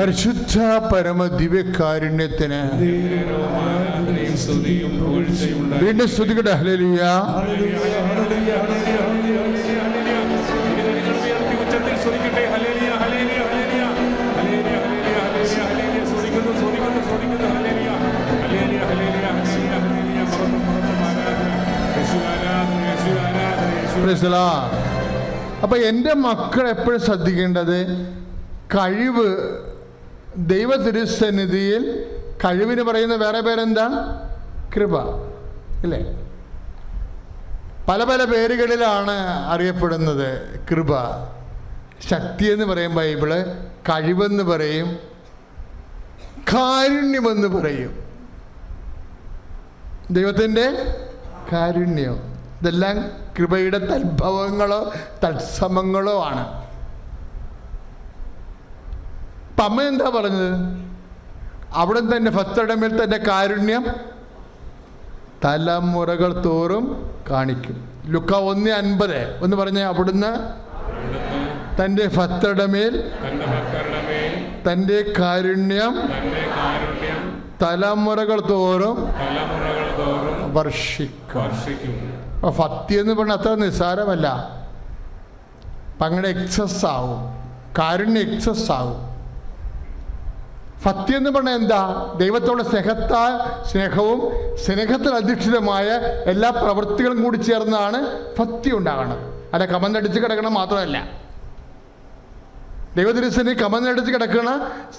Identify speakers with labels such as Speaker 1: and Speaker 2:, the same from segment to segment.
Speaker 1: പരിശുദ്ധ പരമ ദിവ്യകാരുണ്യത്തിന്. വീണ്ടും സ്തുതിക്കട്ടെ Praise അപ്പൊ എന്റെ മക്കൾ എപ്പോഴും ശ്രദ്ധിക്കേണ്ടത് കഴിവ് ദൈവ തിരുസന്നിധിയിൽ കഴിവിന് പറയുന്ന വേറെ പേരെന്താ? കൃപ. ഇല്ലേ? പല പല പേരുകളിലാണ് അറിയപ്പെടുന്നത് കൃപ. ശക്തി എന്ന് പറയും ബൈബിൾ കഴിവെന്ന് പറയും കാരുണ്യമെന്ന് പറയും. ദൈവത്തിന്റെ കാരുണ്യം. ഇതെല്ലാം കൃപയുടെ തത്ഭവങ്ങളോ തത്സമങ്ങളോ ആണ്. അമ്മ എന്താ പറഞ്ഞത്? അവിടെ തന്നെ ഫത്തടമേൽ തന്നെ കാരുണ്യം തലമുറകൾ തോറും കാണിക്കും. ലുക്ക ഒന്ന് അൻപത്. ഒന്ന് പറഞ്ഞ അവിടുന്ന്
Speaker 2: തന്റെ മേൽ തന്റെ കാരുണ്യം
Speaker 1: തലമുറകൾ തോറും വർഷിക്കും. അപ്പോൾ ഭക്തി എന്ന് പറഞ്ഞാൽ അത്ര നിസ്സാരമല്ല. അങ്ങനെ എക്സസ് ആവും. കാരുണ്യം എക്സസ് ആവും. ഭക്തി എന്ന് പറഞ്ഞാൽ എന്താ? ദൈവത്തോടെ സ്നേഹത്താ സ്നേഹവും സ്നേഹത്തിൽ അധിഷ്ഠിതമായ എല്ലാ പ്രവൃത്തികളും കൂടി ചേർന്നാണ് സത്യം ഉണ്ടാകുന്നത് അല്ല കമന്നടിച്ച് കിടക്കണം മാത്രമല്ല. ദൈവതിരുസനെ കമന്നടിച്ച് കിടക്കുന്ന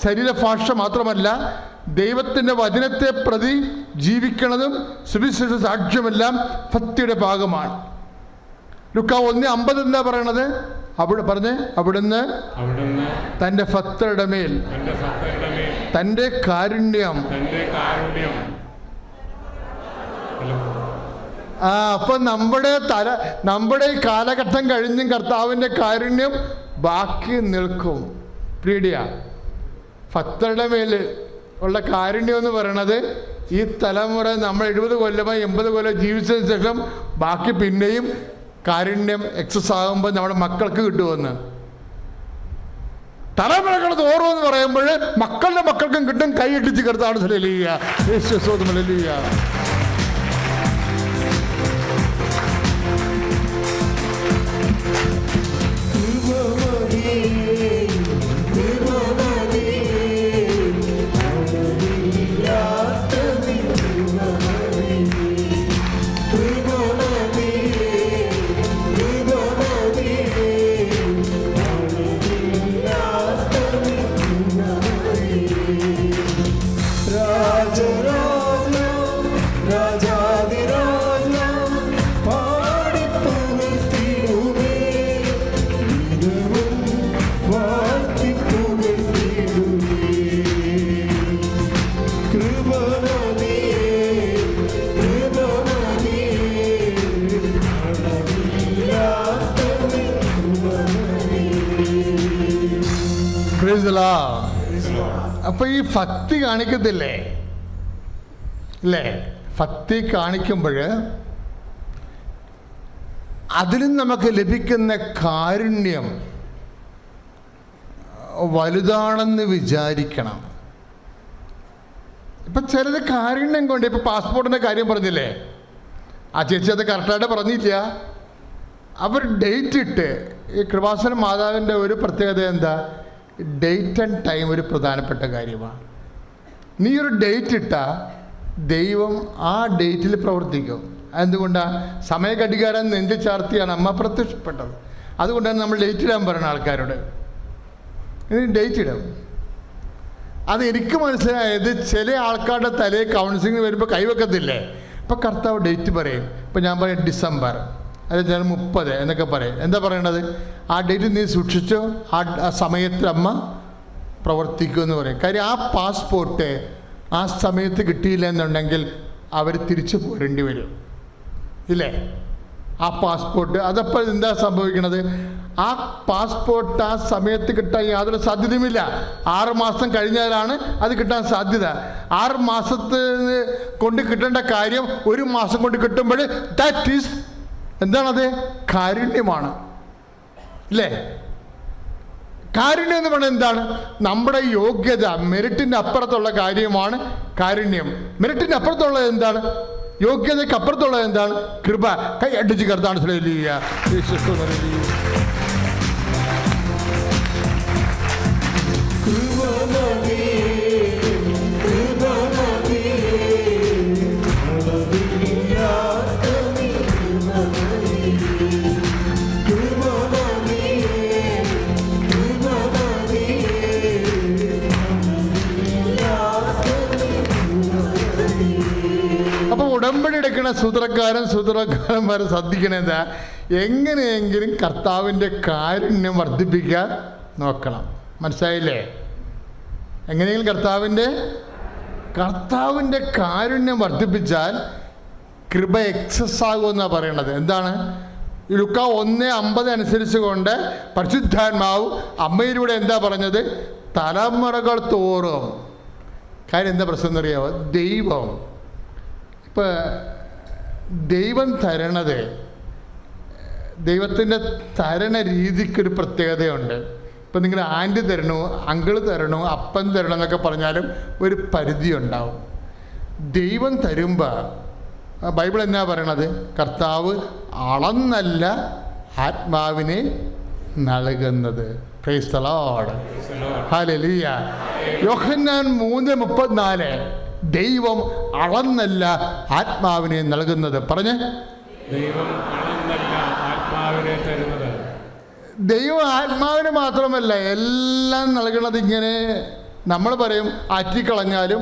Speaker 1: ശരീരഭാഷ മാത്രമല്ല ദൈവത്തിന്റെ വചനത്തെ പ്രതി ജീവിക്കണതും സുവിശേഷ സാക്ഷ്യമെല്ലാം ഭക്തിയുടെ ഭാഗമാണ്. ലുക്ക ഒന്ന് അമ്പത് എന്താ പറയണത്? അവിടെ പറഞ്ഞ് അവിടുന്ന്
Speaker 2: അവിടുന്ന്
Speaker 1: തന്റെ ഭക്തരുടെ മേൽ
Speaker 2: തന്റെ ഭക്തരുടെ മേൽ
Speaker 1: തന്റെ കാരുണ്യം.
Speaker 2: തന്റെ കാരുണ്യം.
Speaker 1: ആ അപ്പൊ നമ്മുടെ തല നമ്മുടെ ഈ കാലഘട്ടം കഴിഞ്ഞും കർത്താവിന്റെ കാരുണ്യം ബാക്കി നിൽക്കും. പ്രീഡിയ ഭക്തരുടെ മേൽ ഉള്ള കാരുണ്യം എന്ന് പറയണത് ഈ തലമുറ നമ്മൾ എഴുപത് കൊല്ലമോ എൺപത് കൊല്ലം ജീവിച്ചതിന് ശേഷം ബാക്കി പിന്നെയും കാരുണ്യം എക്സസ് ആകുമ്പോൾ നമ്മുടെ മക്കൾക്ക് കിട്ടുമെന്ന് തലമുറകൾ തോറും എന്ന് പറയുമ്പോൾ മക്കളുടെ മക്കൾക്കും കിട്ടും കൈയിട്ടിച്ച് കിടത്താണ് ഹല്ലേലൂയ. യേശു ഹല്ലേലൂയ. അപ്പൊ ഈ ഭക്തി കാണിക്കത്തില്ലേ? അല്ലേ ഭക്തി കാണിക്കുമ്പോൾ അതിലും നമുക്ക് ലഭിക്കുന്ന കാരുണ്യം വലുതാണെന്ന് വിചാരിക്കണം. ഇപ്പം ചിലത് കാരുണ്യം കൊണ്ട് ഇപ്പം പാസ്പോർട്ടിന്റെ കാര്യം പറഞ്ഞില്ലേ? ആ ചേച്ചി അത് കറക്റ്റായിട്ട് പറഞ്ഞില്ല. അവർ ഡേറ്റ് ഇട്ട് ഈ കൃപാസന മാതാവിന്റെ ഒരു പ്രത്യേകത എന്താ? ഡേറ്റ് ആൻഡ് ടൈം ഒരു പ്രധാനപ്പെട്ട കാര്യമാണ്. നീ ഒരു ഡേറ്റ് ഇട്ടാൽ ദൈവം ആ ഡേറ്റിൽ പ്രവർത്തിക്കും. എന്തുകൊണ്ടാണ് സമയഘടികാരം നെഞ്ചു ചാർത്തിയാണ് അമ്മ പ്രത്യക്ഷപ്പെട്ടത്. അതുകൊണ്ടാണ് നമ്മൾ ഡേറ്റ് ഇടാൻ പറയുന്ന ആൾക്കാരോട്. ഇനി ഡേറ്റ് ഇടും. അത് എനിക്ക് മനസ്സിലായത് ചില ആൾക്കാരുടെ തലയിൽ കൗൺസിലിംഗ് വരുമ്പോൾ കൈവെക്കത്തില്ലേ? ഇപ്പം കർത്താവ് ഡേറ്റ് പറയും. ഇപ്പം ഞാൻ പറയും ഡിസംബർ. അത് ഞാൻ മുപ്പത് എന്നൊക്കെ പറയും. എന്താ പറയണത്? ആ ഡേറ്റ് നീ സൂക്ഷിച്ചോ? ആ ആ സമയത്ത് അമ്മ പ്രവർത്തിക്കുമെന്ന് പറയും. കാര്യം ആ പാസ്പോർട്ട് ആ സമയത്ത് കിട്ടിയില്ല എന്നുണ്ടെങ്കിൽ അവർ തിരിച്ചു പോരേണ്ടി വരും. ഇല്ലേ? ആ പാസ്പോർട്ട്. അതപ്പോൾ എന്താ സംഭവിക്കുന്നത് ആ പാസ്പോർട്ട് ആ സമയത്ത് കിട്ടാൻ യാതൊരു സാധ്യതയുമില്ല. ആറ് മാസം കഴിഞ്ഞാലാണ് അത് കിട്ടാൻ സാധ്യത. ആറ് മാസത്തിൽ കൊണ്ട് കിട്ടേണ്ട കാര്യം ഒരു മാസം കൊണ്ട് കിട്ടുമ്പോൾ ദാറ്റ് ഈസ് എന്താണത്? കാരുണ്യമാണ്. അല്ലേ കാരുണ്യം എന്ന് പറഞ്ഞാൽ എന്താണ്? നമ്മുടെ യോഗ്യത മെറിറ്റിന്റെ അപ്പുറത്തുള്ള കാര്യമാണ് കാരുണ്യം. മെറിറ്റിന്റെ അപ്പുറത്തുള്ളത് എന്താണ്? യോഗ്യതയ്ക്ക് അപ്പുറത്തുള്ളത് എന്താണ്? കൃപ. കൈ അടിച്ച് കർത്താണ് ഹല്ലേലൂയ. എടുക്കുന്ന സൂത്രക്കാരൻ സൂത്രക്കാരന്മാരെ ശ്രദ്ധിക്കണത് എങ്ങനെയെങ്കിലും കർത്താവിന്റെ കാരുണ്യം വർദ്ധിപ്പിക്കാൻ നോക്കണം. മനസ്സിലായില്ലേ? എങ്ങനെയെങ്കിലും കർത്താവിന്റെ കർത്താവിന്റെ കാരുണ്യം വർദ്ധിപ്പിച്ചാൽ കൃപ എക്സസ് ആകുമെന്നാണ് പറയണത്. എന്താണ്? ലുക്ക ഒന്ന് അമ്പത് അനുസരിച്ച് കൊണ്ട് പരിശുദ്ധാത്മാവ് അമ്മയിലൂടെ എന്താ പറഞ്ഞത്? തലമുറകൾ തോറും. കാര്യം എന്താ പ്രശ്നം എന്നറിയാമോ ദൈവം. ഇപ്പം ദൈവം തരണത് ദൈവത്തിന്റെ തരണ രീതിക്കൊരു പ്രത്യേകതയുണ്ട്. ഇപ്പം നിങ്ങൾ ആന്റി തരണു അങ്കിൾ തരണു അപ്പൻ തരണം എന്നൊക്കെ പറഞ്ഞാലും ഒരു പരിധി ഉണ്ടാവും ദൈവം തരുമ്പോൾ ബൈബിൾ എന്നാ പറയണത്? കർത്താവ് അളന്നല്ല ആത്മാവിനെ നൽകുന്നത്. ഹല്ലേലൂയ. യോഹന്നാൻ മൂന്ന് മുപ്പത്തിനാല്. ദൈവം അളന്നല്ല ആത്മാവിനെ നൽകുന്നത്. പറഞ്ഞേ.
Speaker 2: ദൈവം അളന്നല്ല ആത്മാവിനെ തരുന്നത്.
Speaker 1: ദൈവം ആത്മാവിന് മാത്രമല്ല എല്ലാം നൽകണത് ഇങ്ങനെ നമ്മൾ പറയും ആറ്റിക്കളഞ്ഞാലും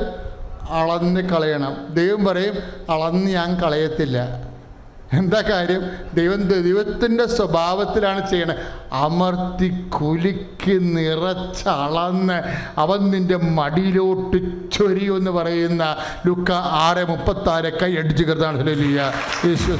Speaker 1: അളന്ന് കളയണം. ദൈവം പറയും അളന്ന് ഞാൻ കളയത്തില്ല. എന്താ കാര്യം ദൈവം ദൈവത്തിന്റെ സ്വഭാവത്തിലാണ് ചെയ്യണത് അമർത്തി കുലുക്കി നിറച്ചളന്ന് അവൻ നിന്റെ മടിയിലോട്ട് ചൊരിയുമെന്ന് പറയുന്ന ലുക്ക ആറ് മുപ്പത്താറ് കൈ അടിച്ചു കരുതാണ് ഹല്ലേലൂയ. യേശു.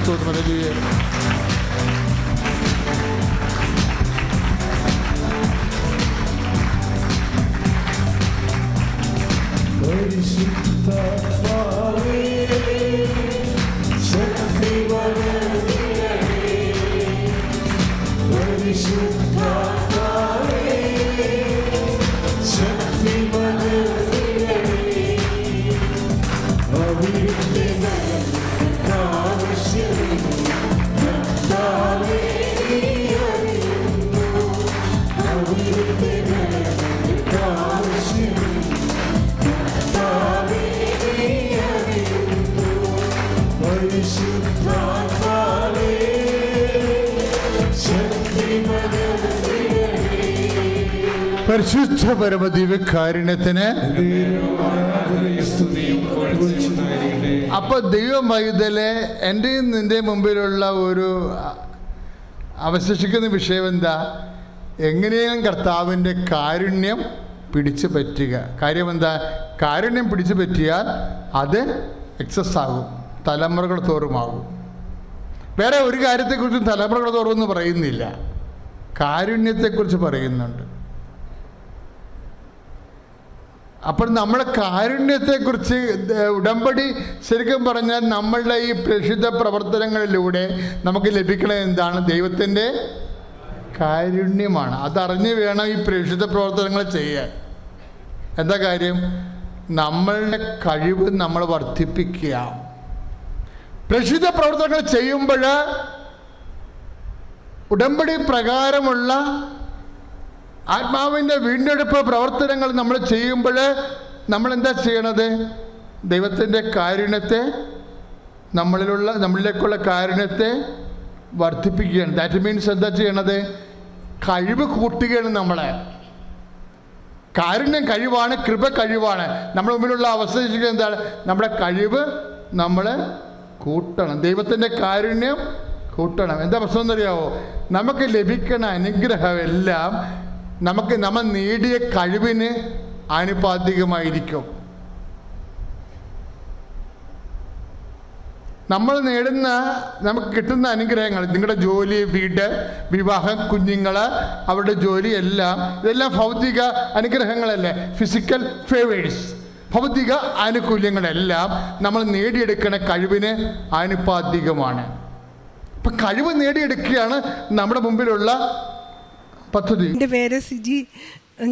Speaker 1: പരിശുദ്ധ
Speaker 2: പുകഴ്ചയും ഉണ്ടായിരിക്കട്ടെ.
Speaker 1: അപ്പൊ ദൈവം വൈതലെ എന്റെയും നിന്റെ മുമ്പിലുള്ള ഒരു അവശേഷിക്കുന്ന വിഷയം എന്താ? എങ്ങനെയും കർത്താവിന്റെ കാരുണ്യം പിടിച്ചു പറ്റുക. കാര്യം എന്താ കാരുണ്യം പിടിച്ചു പറ്റിയാൽ അത് എക്സസ് ആകും. തലമുറകൾ തോറുമാകും. വേറെ ഒരു കാര്യത്തെക്കുറിച്ചും തലമുറകൾ തോറുമെന്ന് പറയുന്നില്ല. കാരുണ്യത്തെക്കുറിച്ച് പറയുന്നുണ്ട്. അപ്പോൾ നമ്മുടെ കാരുണ്യത്തെക്കുറിച്ച് ഉടമ്പടി ശരിക്കും പറഞ്ഞാൽ നമ്മളുടെ ഈ പ്രസിദ്ധ പ്രവർത്തനങ്ങളിലൂടെ നമുക്ക് ലഭിക്കുന്നത് എന്താണ്? ദൈവത്തിന്റെ കാരുണ്യമാണ്. അതറിഞ്ഞ് വേണം ഈ പ്രേക്ഷിത പ്രവർത്തനങ്ങൾ ചെയ്യാൻ. എന്താ കാര്യം? നമ്മളുടെ കഴിവ് നമ്മൾ വർദ്ധിപ്പിക്കുക. പ്രസിദ്ധ പ്രവർത്തനങ്ങൾ ചെയ്യുമ്പോൾ ഉടമ്പടി പ്രകാരമുള്ള ആത്മാവിന്റെ വീണ്ടെടുപ്പ് പ്രവർത്തനങ്ങൾ നമ്മൾ ചെയ്യുമ്പോൾ നമ്മൾ എന്താ ചെയ്യണത്? ദൈവത്തിന്റെ കാരുണ്യത്തെ നമ്മളിലുള്ള നമ്മളിലേക്കുള്ള കാരുണ്യത്തെ വർദ്ധിപ്പിക്കുകയാണ്. ദാറ്റ് മീൻസ് എന്താ ചെയ്യണത്? കഴിവ് കൂട്ടുകയാണ് നമ്മളെ. കാരുണ്യം കഴിവാണ് കൃപ കഴിവാണ്. നമ്മുടെ മുമ്പിലുള്ള അവസ്ഥ എന്താണ്? നമ്മുടെ കഴിവ് നമ്മൾ കൂട്ടണം. ദൈവത്തിന്റെ കാരുണ്യം കൂട്ടണം. എന്താ പ്രശ്നം എന്നറിയാവോ? നമുക്ക് ലഭിക്കുന്ന അനുഗ്രഹം എല്ലാം നമുക്ക് നമ്മൾ നേടിയ കഴിവിന് ആനുപാതികമായിരിക്കും. നമ്മൾ നേടുന്ന നമുക്ക് കിട്ടുന്ന അനുഗ്രഹങ്ങൾ നിങ്ങളുടെ ജോലി വീട് വിവാഹം കുഞ്ഞുങ്ങൾ അവരുടെ ജോലി എല്ലാം ഇതെല്ലാം ഭൗതിക അനുഗ്രഹങ്ങളല്ലേ? ഫിസിക്കൽ ഫേവേഴ്സ് ഭൗതിക ആനുകൂല്യങ്ങളെല്ലാം നമ്മൾ നേടിയെടുക്കുന്ന കഴിവിന് ആനുപാതികമാണ്. അപ്പം കഴിവ് നേടിയെടുക്കുകയാണ് നമ്മുടെ മുമ്പിലുള്ള പദ്ധതി.
Speaker 3: എന്റെ പേര് സിജി.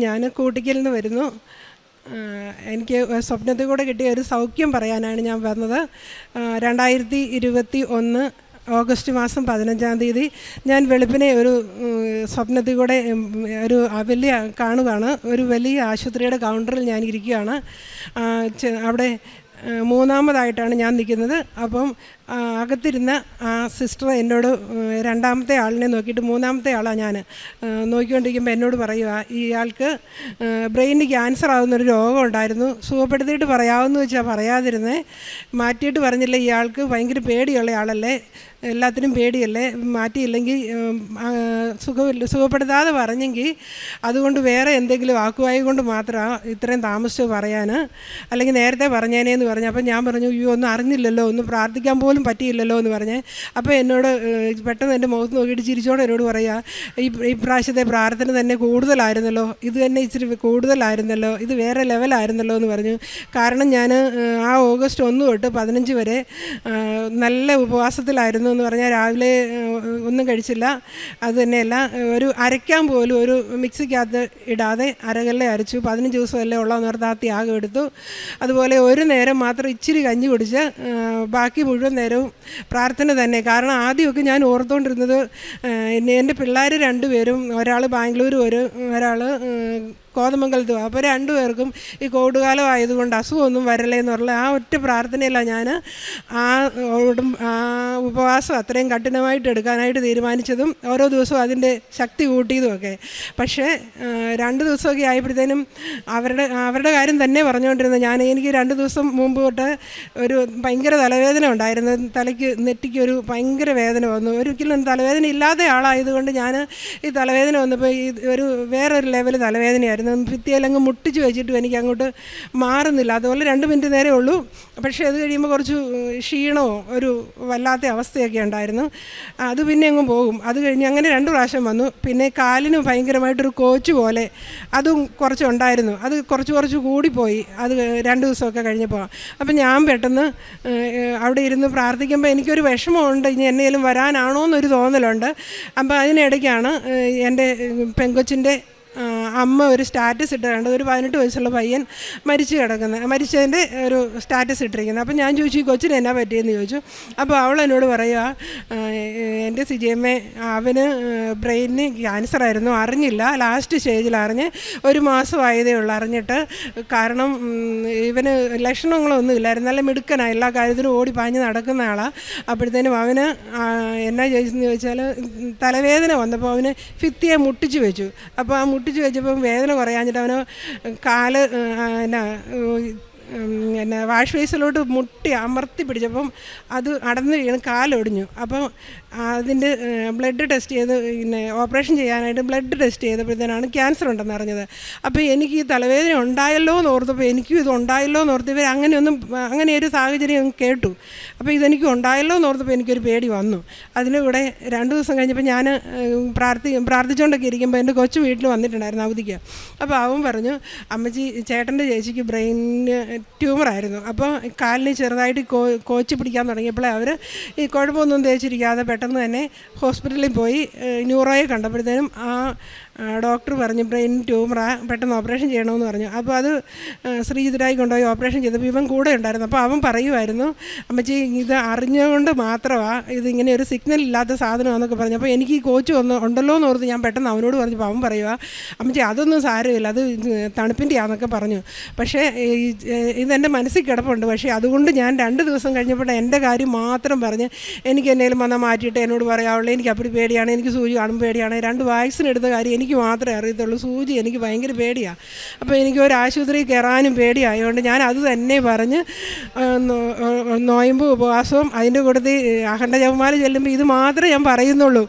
Speaker 3: ഞാൻ കൂട്ടിക്കലിൽ നിന്ന് വരുന്നു. എനിക്ക് സ്വപ്നത്തിൽ കൂടെ കിട്ടിയ ഒരു സൗഖ്യം പറയാനാണ് ഞാൻ വന്നത്. രണ്ടായിരത്തി ഇരുപത്തി ഒന്ന് ഓഗസ്റ്റ് മാസം പതിനഞ്ചാം തീയതി ഞാൻ വെളുപ്പിനെ ഒരു സ്വപ്നത്തിൽ കൂടെ ഒരു വലിയ കാണുകയാണ് ഒരു വലിയ ആശുപത്രിയുടെ കൗണ്ടറിൽ ഞാൻ ഇരിക്കുകയാണ് അവിടെ മൂന്നാമതായിട്ടാണ് ഞാൻ നിൽക്കുന്നത്. അപ്പം അകത്തിരുന്ന ആ സിസ്റ്റർ എന്നോട് രണ്ടാമത്തെ ആളിനെ നോക്കിയിട്ട് മൂന്നാമത്തെ ആളാണ് ഞാൻ നോക്കിക്കൊണ്ടിരിക്കുമ്പോൾ എന്നോട് പറയുക ഇയാൾക്ക് ബ്രെയിനിന് ക്യാൻസർ ആകുന്നൊരു രോഗം ഉണ്ടായിരുന്നു. സുഖപ്പെടുത്തിയിട്ട് പറയാമെന്ന് വെച്ചാൽ പറയാതിരുന്നേ. മാറ്റിയിട്ട് പറഞ്ഞില്ല ഇയാൾക്ക് ഭയങ്കര പേടിയുള്ള ആളല്ലേ. എല്ലാത്തിനും പേടിയല്ലേ. മാറ്റിയില്ലെങ്കിൽ സുഖമില്ല സുഖപ്പെടുത്താതെ പറഞ്ഞെങ്കിൽ അതുകൊണ്ട് വേറെ എന്തെങ്കിലും ആക്കുവായി കൊണ്ട് മാത്രമാണ് ഇത്രയും താമസിച്ച് പറയാൻ അല്ലെങ്കിൽ നേരത്തെ പറഞ്ഞേനേന്ന് പറഞ്ഞു അപ്പോൾ ഞാൻ പറഞ്ഞു അയ്യോ ഒന്നും അറിഞ്ഞില്ലല്ലോ ഒന്നും പ്രാർത്ഥിക്കാൻ പോലും പറ്റിയില്ലല്ലോ എന്ന് പറഞ്ഞേ. അപ്പോൾ എന്നോട് പെട്ടെന്ന് എന്റെ മുഖത്ത് നോക്കിയിട്ട് ചിരിച്ചോടെ എന്നോട് പറയുക ഈ ഈ പ്രാവശ്യത്തെ പ്രാർത്ഥന തന്നെ കൂടുതലായിരുന്നല്ലോ ഇത് തന്നെ ഇച്ചിരി കൂടുതലായിരുന്നല്ലോ ഇത് വേറെ ലെവലായിരുന്നല്ലോ എന്ന് പറഞ്ഞു. കാരണം ഞാൻ ആ ഓഗസ്റ്റ് ഒന്ന് തൊട്ട് പതിനഞ്ച് വരെ നല്ല ഉപവാസത്തിലായിരുന്നു എന്ന് പറഞ്ഞാൽ രാവിലെ ഒന്നും കഴിച്ചില്ല. അത് തന്നെയല്ല ഒരു അരയ്ക്കാൻ പോലും ഒരു മിക്സിക്കകത്ത് ഇടാതെ അരകല്ലെ അരച്ചു പതിനഞ്ച് ദിവസമല്ലേ ഉള്ളതെന്ന് ഓർത്ത് ആ ത്യാഗം എടുത്തു. അതുപോലെ ഒരു നേരം മാത്രം ഇച്ചിരി കഞ്ഞി കുടിച്ച് ബാക്കി മുഴുവൻ നേരവും പ്രാർത്ഥന തന്നെ. കാരണം ആദ്യമൊക്കെ ഞാൻ ഓർത്തുകൊണ്ടിരുന്നത് എന്റെ പിള്ളേർ രണ്ടുപേരും ഒരാൾ ബാംഗ്ലൂരും ഒരു ഒരാൾ കോതമംഗലത്തും അപ്പോൾ രണ്ടുപേർക്കും ഈ കോവിഡ് കാലം ആയതുകൊണ്ട് അസുഖമൊന്നും വരല്ലേ എന്നുള്ള ആ ഒറ്റ പ്രാർത്ഥനയല്ല ഞാൻ ആ ആ ഉപവാസം അത്രയും കഠിനമായിട്ട് എടുക്കാനായിട്ട് തീരുമാനിച്ചതും ഓരോ ദിവസവും അതിന്റെ ശക്തി കൂട്ടിയതുമൊക്കെ. പക്ഷേ രണ്ട് ദിവസമൊക്കെ ആയപ്പോഴത്തേനും അവരുടെ അവരുടെ കാര്യം തന്നെ പറഞ്ഞുകൊണ്ടിരുന്നത് ഞാൻ എനിക്ക് രണ്ട് ദിവസം മുമ്പ് തൊട്ട് ഒരു ഭയങ്കര തലവേദന ഉണ്ടായിരുന്നു. തലയ്ക്ക് നെറ്റിക്ക് ഒരു ഭയങ്കര വേദന വന്നു. ഒരിക്കലും തലവേദന ഇല്ലാത്ത ആളായതുകൊണ്ട് ഞാൻ ഈ തലവേദന വന്നപ്പോൾ ഈ ഒരു വേറൊരു ലെവൽ തലവേദനയായിരുന്നു. ഭിത്തിയിലങ്ങ് മുട്ടിച്ച് വെച്ചിട്ടും എനിക്ക് അങ്ങോട്ട് മാറുന്നില്ല. അതുപോലെ രണ്ട് മിനിറ്റ് നേരേ ഉള്ളൂ. പക്ഷേ അത് കഴിയുമ്പോൾ കുറച്ച് ക്ഷീണവും ഒരു വല്ലാത്ത അവസ്ഥയൊക്കെ ഉണ്ടായിരുന്നു. അത് പിന്നെ അങ്ങ് പോകും. അത് കഴിഞ്ഞ് അങ്ങനെ രണ്ട് പ്രാവശ്യം വന്നു. പിന്നെ കാലിന് ഭയങ്കരമായിട്ടൊരു കോച്ച് പോലെ അതും കുറച്ചുണ്ടായിരുന്നു അത് കുറച്ച് കുറച്ച് കൂടിപ്പോയി. അത് രണ്ട് ദിവസമൊക്കെ കഴിഞ്ഞപ്പോൾ അപ്പം ഞാൻ പെട്ടെന്ന് അവിടെ ഇരുന്ന് പ്രാർത്ഥിക്കുമ്പോൾ എനിക്കൊരു വിഷമമുണ്ട്. ഇനി എന്നേലും വരാനാണോ എന്നൊരു തോന്നലുണ്ട്. അപ്പോൾ അതിനിടയ്ക്കാണ് എന്റെ പെങ്കൊച്ചിന്റെ അമ്മ ഒരു സ്റ്റാറ്റസ് ഇട്ട് കണ്ടത് ഒരു പതിനെട്ട് വയസ്സുള്ള പയ്യൻ മരിച്ചു കിടക്കുന്നത് മരിച്ചതിന്റെ ഒരു സ്റ്റാറ്റസ് ഇട്ടിരിക്കുന്നത് അപ്പം ഞാൻ ചോദിച്ചു ഈ കൊച്ചിന് എന്നാ പറ്റിയെന്ന് ചോദിച്ചു. അപ്പോൾ അവൾ എന്നോട് പറയുക എന്റെ സിജിയമ്മേ അവന് ബ്രെയിനിന് ക്യാൻസർ ആയിരുന്നു. അറിഞ്ഞില്ല. ലാസ്റ്റ് സ്റ്റേജിൽ അറിഞ്ഞ് ഒരു മാസമായതേ ഉള്ളൂ. അറിഞ്ഞിട്ട് കാരണം ഇവന് ലക്ഷണങ്ങളൊന്നും ഇല്ലായിരുന്നു. നല്ല മിടുക്കനാണ് എല്ലാ കാര്യത്തിലും ഓടി പാഞ്ഞ് നടക്കുന്ന ആളാണ് അപ്പോഴത്തേനും അവന് എന്നാ ചോദിച്ചെന്ന് ചോദിച്ചാൽ തലവേദന വന്നപ്പോൾ അവന് ഫിത്തിയെ മുട്ടിച്ച് വെച്ചു. അപ്പോൾ ആ മുട്ടിച്ച് വെച്ചപ്പം വേദന കുറയാഞ്ഞിട്ട് അവന് കാൽ എന്നാ പിന്നെ വാഷ് ബേസിലോട്ട് മുട്ടി അമർത്തി പിടിച്ചപ്പം അത് അടന്ന് വീണ് കാലൊടിഞ്ഞു. അപ്പം അതിന്റെ ബ്ലഡ് ടെസ്റ്റ് ചെയ്ത് പിന്നെ ഓപ്പറേഷൻ ചെയ്യാനായിട്ട് ബ്ലഡ് ടെസ്റ്റ് ചെയ്തപ്പോഴത്തേനാണ് ക്യാൻസർ ഉണ്ടെന്ന് അറിഞ്ഞത്. അപ്പോൾ എനിക്ക് ഈ തലവേദന ഉണ്ടായല്ലോ എന്ന് ഓർത്തപ്പോൾ എനിക്കും ഇത് ഉണ്ടായല്ലോ എന്ന് ഓർത്ത് ഇവർ അങ്ങനെയൊന്നും അങ്ങനെ ഒരു സാഹചര്യം കേട്ടു. അപ്പോൾ ഇതെനിക്ക് ഉണ്ടായല്ലോ എന്ന് ഓർത്തപ്പോൾ എനിക്കൊരു പേടി വന്നു. അതിന് കൂടെ രണ്ട് ദിവസം കഴിഞ്ഞപ്പോൾ ഞാൻ പ്രാർത്ഥി പ്രാർത്ഥിച്ചുകൊണ്ടൊക്കെ ഇരിക്കുമ്പോൾ എന്റെ കൊച്ചു വീട്ടിൽ വന്നിട്ടുണ്ടായിരുന്നു അവധിക്ക്. അപ്പോൾ അവൻ പറഞ്ഞു അമ്മച്ചി ചേട്ടന്റെ ചേച്ചിക്ക് ബ്രെയിനിന് ട്യൂമറായിരുന്നു. അപ്പോൾ കാലിന് ചെറുതായിട്ട് കോ കോച്ച് പിടിക്കാൻ തുടങ്ങിയപ്പോൾ അവർ ഈ കുഴപ്പമൊന്നും തേച്ചിരിക്കാതെ പെട്ടെന്ന് തന്നെ ഹോസ്പിറ്റലിൽ പോയി ന്യൂറോയെ കണ്ടപ്പോഴത്തേനും ആ, ഡോക്ടർ പറഞ്ഞു ബ്രെയിൻ ട്യൂമറാ പെട്ടെന്ന് ഓപ്പറേഷൻ ചെയ്യണമെന്ന് പറഞ്ഞു. അപ്പോൾ അത് ശ്രീജിതരായി കൊണ്ടുപോയി ഓപ്പറേഷൻ ചെയ്തപ്പോൾ ഇവൻ കൂടെ ഉണ്ടായിരുന്നു. അപ്പോൾ അവൻ പറയുമായിരുന്നു അമ്മച്ചി ഇത് അറിഞ്ഞുകൊണ്ട് മാത്രമാണ് ഇതിങ്ങനെ ഒരു സിഗ്നൽ ഇല്ലാത്ത സാധനമാണെന്നൊക്കെ പറഞ്ഞു. അപ്പോൾ എനിക്ക് ഈ കോച്ച് ഒന്ന് ഉണ്ടല്ലോ എന്ന് ഓർത്ത് ഞാൻ പെട്ടെന്ന് അവനോട് പറഞ്ഞപ്പോൾ അവൻ പറയുക അമ്മച്ചി അതൊന്നും സാരമില്ല അത് തണുപ്പിന്റെ ആണെന്നൊക്കെ പറഞ്ഞു. പക്ഷേ ഇതെന്റെ മനസ്സിൽ കിടപ്പുണ്ട്. പക്ഷേ അതുകൊണ്ട് ഞാൻ രണ്ട് ദിവസം കഴിഞ്ഞപ്പോൾ എന്റെ കാര്യം മാത്രം പറഞ്ഞ് എനിക്ക് എന്തെങ്കിലും വന്നാൽ മാറ്റിയിട്ട് എന്നോട് പറയാവുള്ളൂ. എനിക്ക് അപ്പടി പേടിയാണ് എനിക്ക് സൂചി കാണുമ്പോൾ പേടിയാണ്. രണ്ട് വാക്സിൻ എടുത്ത കാര്യം എനിക്ക് മാത്രമേ അറിയത്തുള്ളൂ. സൂചി എനിക്ക് ഭയങ്കര പേടിയാണ് അപ്പോൾ എനിക്ക് ഒരു ആശുപത്രിയിൽ കയറാനും പേടിയായതുകൊണ്ട് ഞാൻ അത് തന്നെ പറഞ്ഞ് നോയമ്പും ഉപവാസവും അതിന്റെ കൂട്ടത്തിൽ അഖണ്ഡ ജപമാല ചെല്ലുമ്പോൾ ഇത് മാത്രമേ ഞാൻ പറയുന്നുള്ളൂ.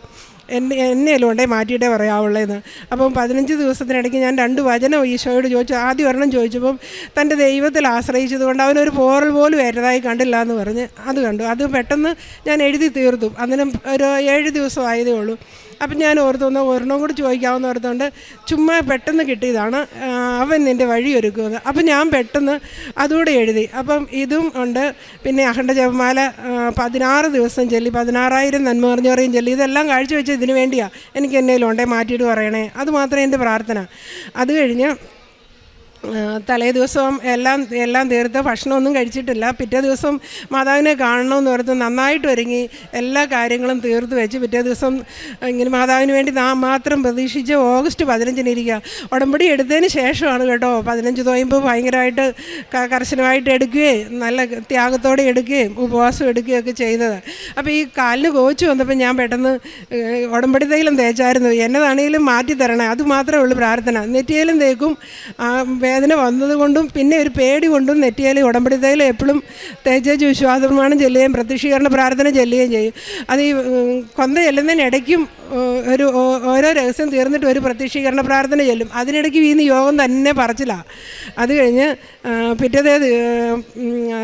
Speaker 3: എന്നെ എന്നെയല്ലോ ഉണ്ടേ മാറ്റിയിട്ടേ പറയാവുള്ളേന്ന്. അപ്പം പതിനഞ്ച് ദിവസത്തിനിടയ്ക്ക് ഞാൻ രണ്ട് വചനം ഈശോയോട് ചോദിച്ചു. ആദ്യം ഒരെണ്ണം ചോദിച്ചപ്പം തന്റെ ദൈവത്തിൽ ആശ്രയിച്ചത് കൊണ്ട് അവനൊരു പോറൽ പോലും ഏറ്റതായി കണ്ടില്ല എന്ന് പറഞ്ഞ് അത് കണ്ടു. അത് പെട്ടെന്ന് ഞാൻ എഴുതി തീർത്തു. അങ്ങനെ ഒരു ഏഴ് ദിവസം ആയതേ ഉള്ളൂ. അപ്പം ഞാൻ ഓർത്തുനിന്ന് ഒരെണ്ണം കൂടി ചോദിക്കാമെന്ന് ഓർത്തുകൊണ്ട് ചുമ്മാ പെട്ടെന്ന് കിട്ടിയതാണ്. അവൻ നിന്റെ വഴി ഒരുക്കുമെന്ന്. അപ്പം ഞാൻ പെട്ടെന്ന് അതുകൂടെ എഴുതി. അപ്പം ഇതും ഉണ്ട്. പിന്നെ അഖണ്ഡ ജപമാല പതിനാറ് ദിവസം ചൊല്ലി പതിനാറായിരം നന്മ പറഞ്ഞവരെയും ചൊല്ലി. ഇതെല്ലാം കാഴ്ചവെച്ച് ഇതിനു വേണ്ടിയാണ് എനിക്ക് എന്നേലും ഉണ്ടേ മാറ്റിയിട്ട് പറയണേ. അത് മാത്രമേ എന്റെ പ്രാർത്ഥന. അത് കഴിഞ്ഞ് തലേ ദിവസം എല്ലാം എല്ലാം തീർത്ത് ഭക്ഷണമൊന്നും കഴിച്ചിട്ടില്ല. പിറ്റേ ദിവസം മാതാവിനെ കാണണമെന്ന് ഓർത്ത് നന്നായിട്ട് ഒരുങ്ങി എല്ലാ കാര്യങ്ങളും തീർത്ത് വെച്ച് പിറ്റേ ദിവസം ഇങ്ങനെ മാതാവിന് വേണ്ടി നാം മാത്രം പ്രതീക്ഷിച്ച് ഓഗസ്റ്റ് പതിനഞ്ചിന് ഇരിക്കുക. ഉടമ്പടി എടുത്തതിന് ശേഷമാണ് കേട്ടോ പതിനഞ്ച് തോയുമ്പോൾ ഭയങ്കരമായിട്ട് കർശനമായിട്ട് എടുക്കുകയും നല്ല ത്യാഗത്തോടെ എടുക്കുകയും ഉപവാസം എടുക്കുകയും ഒക്കെ ചെയ്തത്. അപ്പോൾ ഈ കാലിന് കോച്ച് വന്നപ്പോൾ ഞാൻ പെട്ടെന്ന് ഉടമ്പടി തൈലം തേച്ചായിരുന്നു. എന്നതാണെങ്കിലും മാറ്റി തരണേ. അത് മാത്രമേ ഉള്ളൂ പ്രാർത്ഥന. നെറ്റിയിലും തേക്കും വേദന വന്നതുകൊണ്ടും പിന്നെ ഒരു പേടി കൊണ്ടും നെറ്റിയാലും ഉടമ്പടി തൈലം എപ്പോഴും തേജേജ് വിശ്വാസപ്രമാണം ചെല്ലുകയും പ്രത്യക്ഷീകരണ പ്രാർത്ഥന ചെല്ലുകയും ചെയ്യും. അത് ഈ കൊന്ത ചെല്ലുന്നതിനിടയ്ക്കും ഒരു ഓരോ രഹസ്യം തീർന്നിട്ട് ഒരു പ്രത്യക്ഷീകരണ പ്രാർത്ഥന ചെല്ലും. അതിനിടയ്ക്ക് വീന്ന് യോഗം തന്നെ പറച്ചില്ല അത് കഴിഞ്ഞ് പിറ്റേ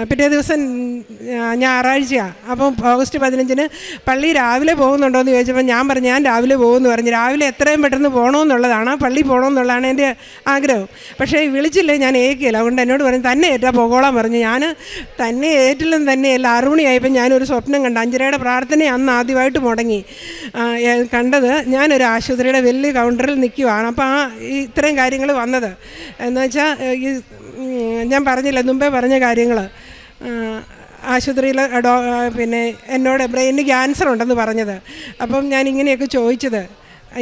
Speaker 3: പിറ്റേ ദിവസം ഞായറാഴ്ചയാണ് അപ്പം ഓഗസ്റ്റ് പതിനഞ്ചിന് പള്ളി രാവിലെ പോകുന്നുണ്ടോ എന്ന് ചോദിച്ചപ്പോൾ ഞാൻ പറഞ്ഞു ഞാൻ രാവിലെ പോകുമെന്ന് പറഞ്ഞു. രാവിലെ എത്രയും പെട്ടെന്ന് പോകണമെന്നുള്ളതാണ് പള്ളി പോകണമെന്നുള്ളതാണ് എന്റെ ആഗ്രഹം. പക്ഷേ വിളിച്ചില്ലേ ഞാൻ ഏക്കില്ല അതുകൊണ്ട് എന്നോട് പറഞ്ഞു തന്നെ ഏറ്റാ പോകോളാൻ പറഞ്ഞു. ഞാൻ തന്നെ ഏറ്റില്ലെന്ന് തന്നെയല്ല. ആറു മണിയായപ്പോൾ ഞാനൊരു സ്വപ്നം കണ്ട അഞ്ചരയുടെ പ്രാർത്ഥന അന്ന് ആദ്യമായിട്ട് മുടങ്ങി. കണ്ടത് ഞാനൊരു ആശുപത്രിയുടെ വലിയ കൗണ്ടറിൽ നിൽക്കുവാണ് അപ്പോൾ ആ ഇത്രയും കാര്യങ്ങൾ വന്നത്. എന്ന് വെച്ചാൽ ഈ ഞാൻ പറഞ്ഞില്ല മുമ്പേ പറഞ്ഞ കാര്യങ്ങൾ ആശുപത്രിയിൽ ഡോ പിന്നെ എന്നോട് ബ്രെയിനിന് ക്യാൻസർ ഉണ്ടെന്ന് പറഞ്ഞത്. അപ്പം ഞാൻ ഇങ്ങനെയൊക്കെ ചോദിച്ചത്.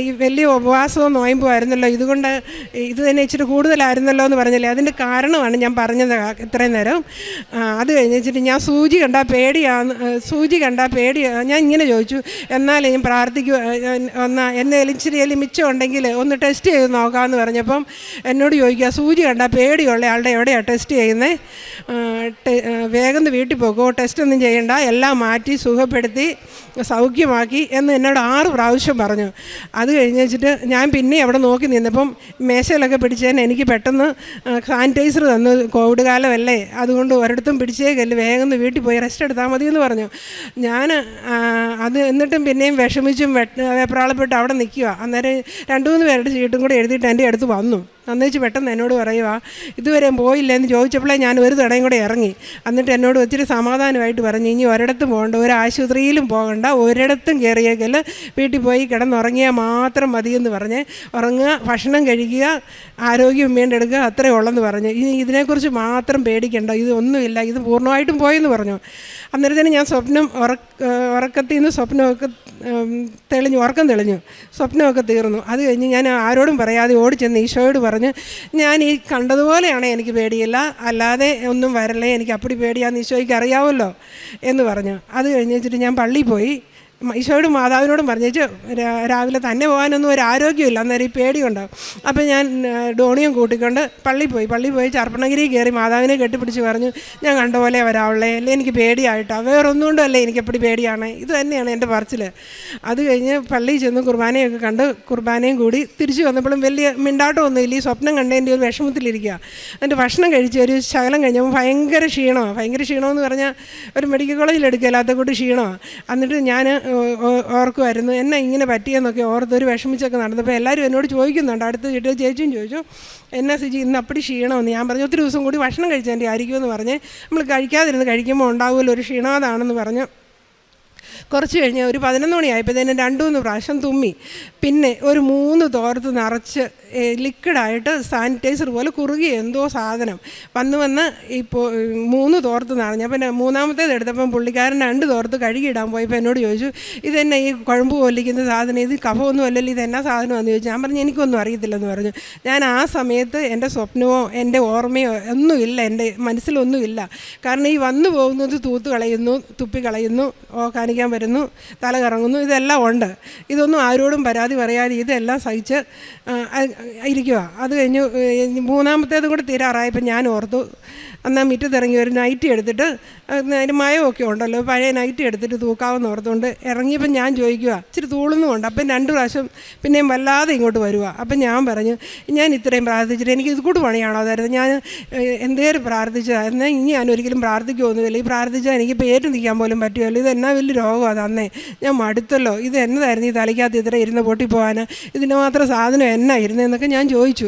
Speaker 3: ഈ വലിയ ഉപവാസവും നോയമ്പും ആയിരുന്നല്ലോ. ഇതുകൊണ്ട് ഇത് തന്നെ ഇച്ചിരി കൂടുതലായിരുന്നല്ലോ എന്ന് പറഞ്ഞില്ലേ? അതിന്റെ കാരണമാണ് ഞാൻ പറഞ്ഞത് ഇത്രയും നേരം. അത് കഴിഞ്ഞിട്ട് ഞാൻ സൂചി കണ്ടാൽ പേടിയാണ് സൂചി കണ്ടാൽ പേടിയാണ് ഞാൻ ഇങ്ങനെ ചോദിച്ചു എന്നാലും ഞാൻ പ്രാർത്ഥിക്കുക ഒന്ന് ഇച്ചിരി മിച്ചം ഉണ്ടെങ്കിൽ ഒന്ന് ടെസ്റ്റ് ചെയ്ത് നോക്കാമെന്ന് പറഞ്ഞപ്പം എന്നോട് ചോദിക്കുക സൂചി കണ്ടാൽ പേടിയുള്ള ആളുടെ എവിടെയാണ് ടെസ്റ്റ് ചെയ്യുന്നത് വേഗം വീട്ടിൽ പോകുമോ ടെസ്റ്റ് ഒന്നും ചെയ്യണ്ട എല്ലാം മാറ്റി സുഖപ്പെടുത്തി സൗഖ്യമാക്കി എന്ന് എന്നോട് ആറ് പ്രാവശ്യം പറഞ്ഞു. അത് കഴിഞ്ഞ് വെച്ചിട്ട് ഞാൻ പിന്നെ അവിടെ നോക്കി നിന്നപ്പം മേശയിലൊക്കെ പിടിച്ചതിന് എനിക്ക് പെട്ടെന്ന് സാനിറ്റൈസർ തന്നു. കോവിഡ് കാലമല്ലേ അതുകൊണ്ട് ഒരിടത്തും പിടിച്ചേക്കല്ല വേഗം വീട്ടിൽ പോയി റെസ്റ്റ് എടുത്താൽ മതി എന്ന് പറഞ്ഞു ഞാൻ അത് എന്നിട്ടും പിന്നെയും വിഷമിച്ചും വെപ്രാളപ്പെട്ട് അവിടെ നിൽക്കുക അന്നേരം രണ്ട് മൂന്ന് പേരുടെ ചീട്ടും കൂടെ എഴുതിയിട്ട് എന്റെ അടുത്ത് വന്നു. അന്നേച്ച് പെട്ടെന്ന് എന്നോട് പറയുക ഇതുവരെ പോയില്ല എന്ന് ചോദിച്ചപ്പോഴേ ഞാൻ ഒരു തടയും കൂടെ ഇറങ്ങി. എന്നിട്ട് എന്നോട് ഒത്തിരി സമാധാനമായിട്ട് പറഞ്ഞു ഇനി ഒരിടത്തും പോകണ്ട ഒരു ആശുപത്രിയിലും പോകണ്ട ഒരിടത്തും കയറിയേക്കൽ വീട്ടിൽ പോയി കിടന്നുറങ്ങിയാൽ മാത്രം മതിയെന്ന് പറഞ്ഞ് ഉറങ്ങുക ഭക്ഷണം കഴിക്കുക ആരോഗ്യം വീണ്ടെടുക്കുക അത്രയേ ഉള്ളെന്ന് പറഞ്ഞു. ഇനി ഇതിനെക്കുറിച്ച് മാത്രം പേടിക്കണ്ട ഇതൊന്നുമില്ല ഇത് പൂർണമായിട്ടും പോയെന്ന് പറഞ്ഞു. അന്നേരത്തിന് ഞാൻ സ്വപ്നം ഉറക്ക ഉറക്കത്തിൽ നിന്ന് സ്വപ്നമൊക്കെ തെളിഞ്ഞു ഉറക്കം തെളിഞ്ഞു. സ്വപ്നമൊക്കെ തീർന്നു. അത് കഴിഞ്ഞ് ഞാൻ ആരോടും പറയാതെ ഓടി ചെന്ന് ഈശോയോട് പറഞ്ഞ് ഞാൻ ഈ കണ്ടതുപോലെയാണ് എനിക്ക് പേടിയില്ല. അല്ലാതെ ഒന്നും വരല്ലേ. എനിക്ക് അപ്പടി പേടിയാന്ന് ഈശോയ്ക്ക് അറിയാമല്ലോ എന്ന് പറഞ്ഞു. അത് കഴിഞ്ഞ് വെച്ചിട്ട് ഞാൻ പള്ളിയിൽ പോയി. ഈശോയോടും മാതാവിനോടും പറഞ്ഞേച്ച് രാവിലെ തന്നെ പോകാനൊന്നും ഒരു ആരോഗ്യമില്ല അന്നേരം ഈ പേടിയുണ്ടാവും അപ്പോൾ ഞാൻ ഡോണിയും കൂട്ടിക്കൊണ്ട് പള്ളി പോയി പള്ളി പോയി ചർപ്പണഗിരി കയറി മാതാവിനെ കെട്ടിപ്പിടിച്ച് പറഞ്ഞു ഞാൻ കണ്ട പോലെ വരാവുള്ളേ അല്ലേ എനിക്ക് പേടിയായിട്ടോ? വേറൊന്നും കൊണ്ടും അല്ലേ എനിക്ക് എപ്പടി പേടിയാണ്? ഇത് തന്നെയാണ് എന്റെ പറച്ചിൽ അത് കഴിഞ്ഞ് പള്ളിയിൽ ചെന്ന് കുർബാനയൊക്കെ കണ്ട് കുർബാനയും കൂടി തിരിച്ചു വന്നപ്പോഴും വലിയ മിണ്ടാട്ടമൊന്നുമില്ല ഈ സ്വപ്നം കണ്ടതിന്റെ ഒരു വിഷമത്തിലിരിക്കുക. എന്റെ ഭക്ഷണം കഴിച്ച് ഒരു ശകലം കഴിഞ്ഞപ്പോൾ ഭയങ്കര ക്ഷീണമാണ് ഭയങ്കര ക്ഷീണമെന്ന് പറഞ്ഞാൽ ഒരു മെഡിക്കൽ കോളേജിൽ എടുക്കില്ലാത്ത കൂടി ക്ഷീണമാണ് എന്നിട്ട് ഞാൻ ഓർക്കുമായിരുന്നു. എന്നെ ഇങ്ങനെ പറ്റിയെന്നൊക്കെ ഓർത്ത് ഒരു വിഷമിച്ചൊക്കെ നടന്നപ്പോൾ എല്ലാവരും എന്നോട് ചോദിക്കുന്നുണ്ട്. അടുത്ത് കിട്ടിയ ചേച്ചിയും ചോദിച്ചു എന്നാ സിജി ഇന്ന് അപ്പടി ക്ഷീണമെന്ന്? ഞാൻ പറഞ്ഞു ഒത്തിരി ദിവസം കൂടി ഭക്ഷണം കഴിച്ചതിന്റെ ആയിരിക്കുമെന്ന് പറഞ്ഞ് നമ്മൾ കഴിക്കാതിരുന്ന് കഴിക്കുമ്പോൾ ഉണ്ടാകുമല്ലോ ഒരു ക്ഷീണാതാണെന്ന് പറഞ്ഞു കുറച്ച് കഴിഞ്ഞ് ഒരു പതിനൊന്ന് മണിയായപ്പോഴത്തേനും രണ്ട് മൂന്ന് പ്രാവശ്യം തുമ്മി. പിന്നെ ഒരു മൂന്ന് തോർത്ത് നിറച്ച് ലിക്വിഡായിട്ട് സാനിറ്റൈസർ പോലെ കുറുകി എന്തോ സാധനം. വന്ന് വന്ന് ഇപ്പോൾ മൂന്ന് തോർത്ത് നിറഞ്ഞു അപ്പം മൂന്നാമത്തേത് എടുത്തപ്പം പുള്ളിക്കാരൻ രണ്ട് തോർത്ത് കഴുകിയിടാൻ പോയപ്പോൾ എന്നോട് ചോദിച്ചു ഇതെന്നെ ഈ കുഴമ്പ് കൊല്ലിക്കുന്ന സാധനം? ഇത് കഫമൊന്നും അല്ലല്ലോ ഇതെന്നാ സാധനമാണെന്ന് ചോദിച്ചു. ഞാൻ പറഞ്ഞു എനിക്കൊന്നും അറിയത്തില്ലെന്ന് പറഞ്ഞു. ഞാൻ ആ സമയത്ത് എന്റെ സ്വപ്നമോ എന്റെ ഓർമ്മയോ ഒന്നുമില്ല എന്റെ മനസ്സിലൊന്നുമില്ല കാരണം ഈ വന്നു പോകുന്നത് തൂത്ത് കളയുന്നു തുപ്പി കളയുന്നു ഓ കാണിക്കാൻ വരുന്നു തല കറങ്ങുന്നു ഇതെല്ലാം ഉണ്ട്. ഇതൊന്നും ആരോടും പരാതി പറയാതെ ഇതെല്ലാം സഹിച്ച് ഇരിക്കുക അത് കഴിഞ്ഞ് മൂന്നാമത്തേതും കൂടെ തീരാറായപ്പോൾ ഞാൻ ഓർത്തു എന്നാൽ മുറ്റത്തിറങ്ങി ഒരു നൈറ്റി എടുത്തിട്ട് അതിന് മയമൊക്കെ ഉണ്ടല്ലോ പഴയ നൈറ്റി എടുത്തിട്ട് തൂക്കാവെന്ന് ഓർത്തുകൊണ്ട് ഇറങ്ങിയപ്പോൾ ഞാൻ ചോദിക്കുക ഇച്ചിരി തൂളുന്നുമുണ്ട് അപ്പം രണ്ട് പ്രാവശ്യം പിന്നെയും വല്ലാതെ ഇങ്ങോട്ട് വരുക അപ്പം ഞാൻ പറഞ്ഞു ഞാൻ ഇത്രയും പ്രാർത്ഥിച്ചിട്ട് എനിക്ക് ഇത് കൂട്ട് പണിയാണോ? അതായത് ഞാൻ എന്തേലും പ്രാർത്ഥിച്ചതാണ് എന്നാൽ ഇനി ഞാൻ ഒരിക്കലും പ്രാർത്ഥിക്കുമൊന്നുമില്ല ഈ പ്രാർത്ഥിച്ചാൽ എനിക്ക് പേര് നിൽക്കാൻ പോലും പറ്റുമല്ലോ ഇത് എന്നാ വലിയ രോഗം രോഗമാണ് തന്നേ. ഞാൻ മടുത്തല്ലോ. ഇത് എന്നതായിരുന്നു ഈ തലയ്ക്കകത്ത് ഇത്ര ഇരുന്ന് പൊട്ടിപ്പോകാൻ ഇതിന് മാത്രം സാധനം എന്നാ ഇരുന്നതെന്നൊക്കെ ഞാൻ ചോദിച്ചു.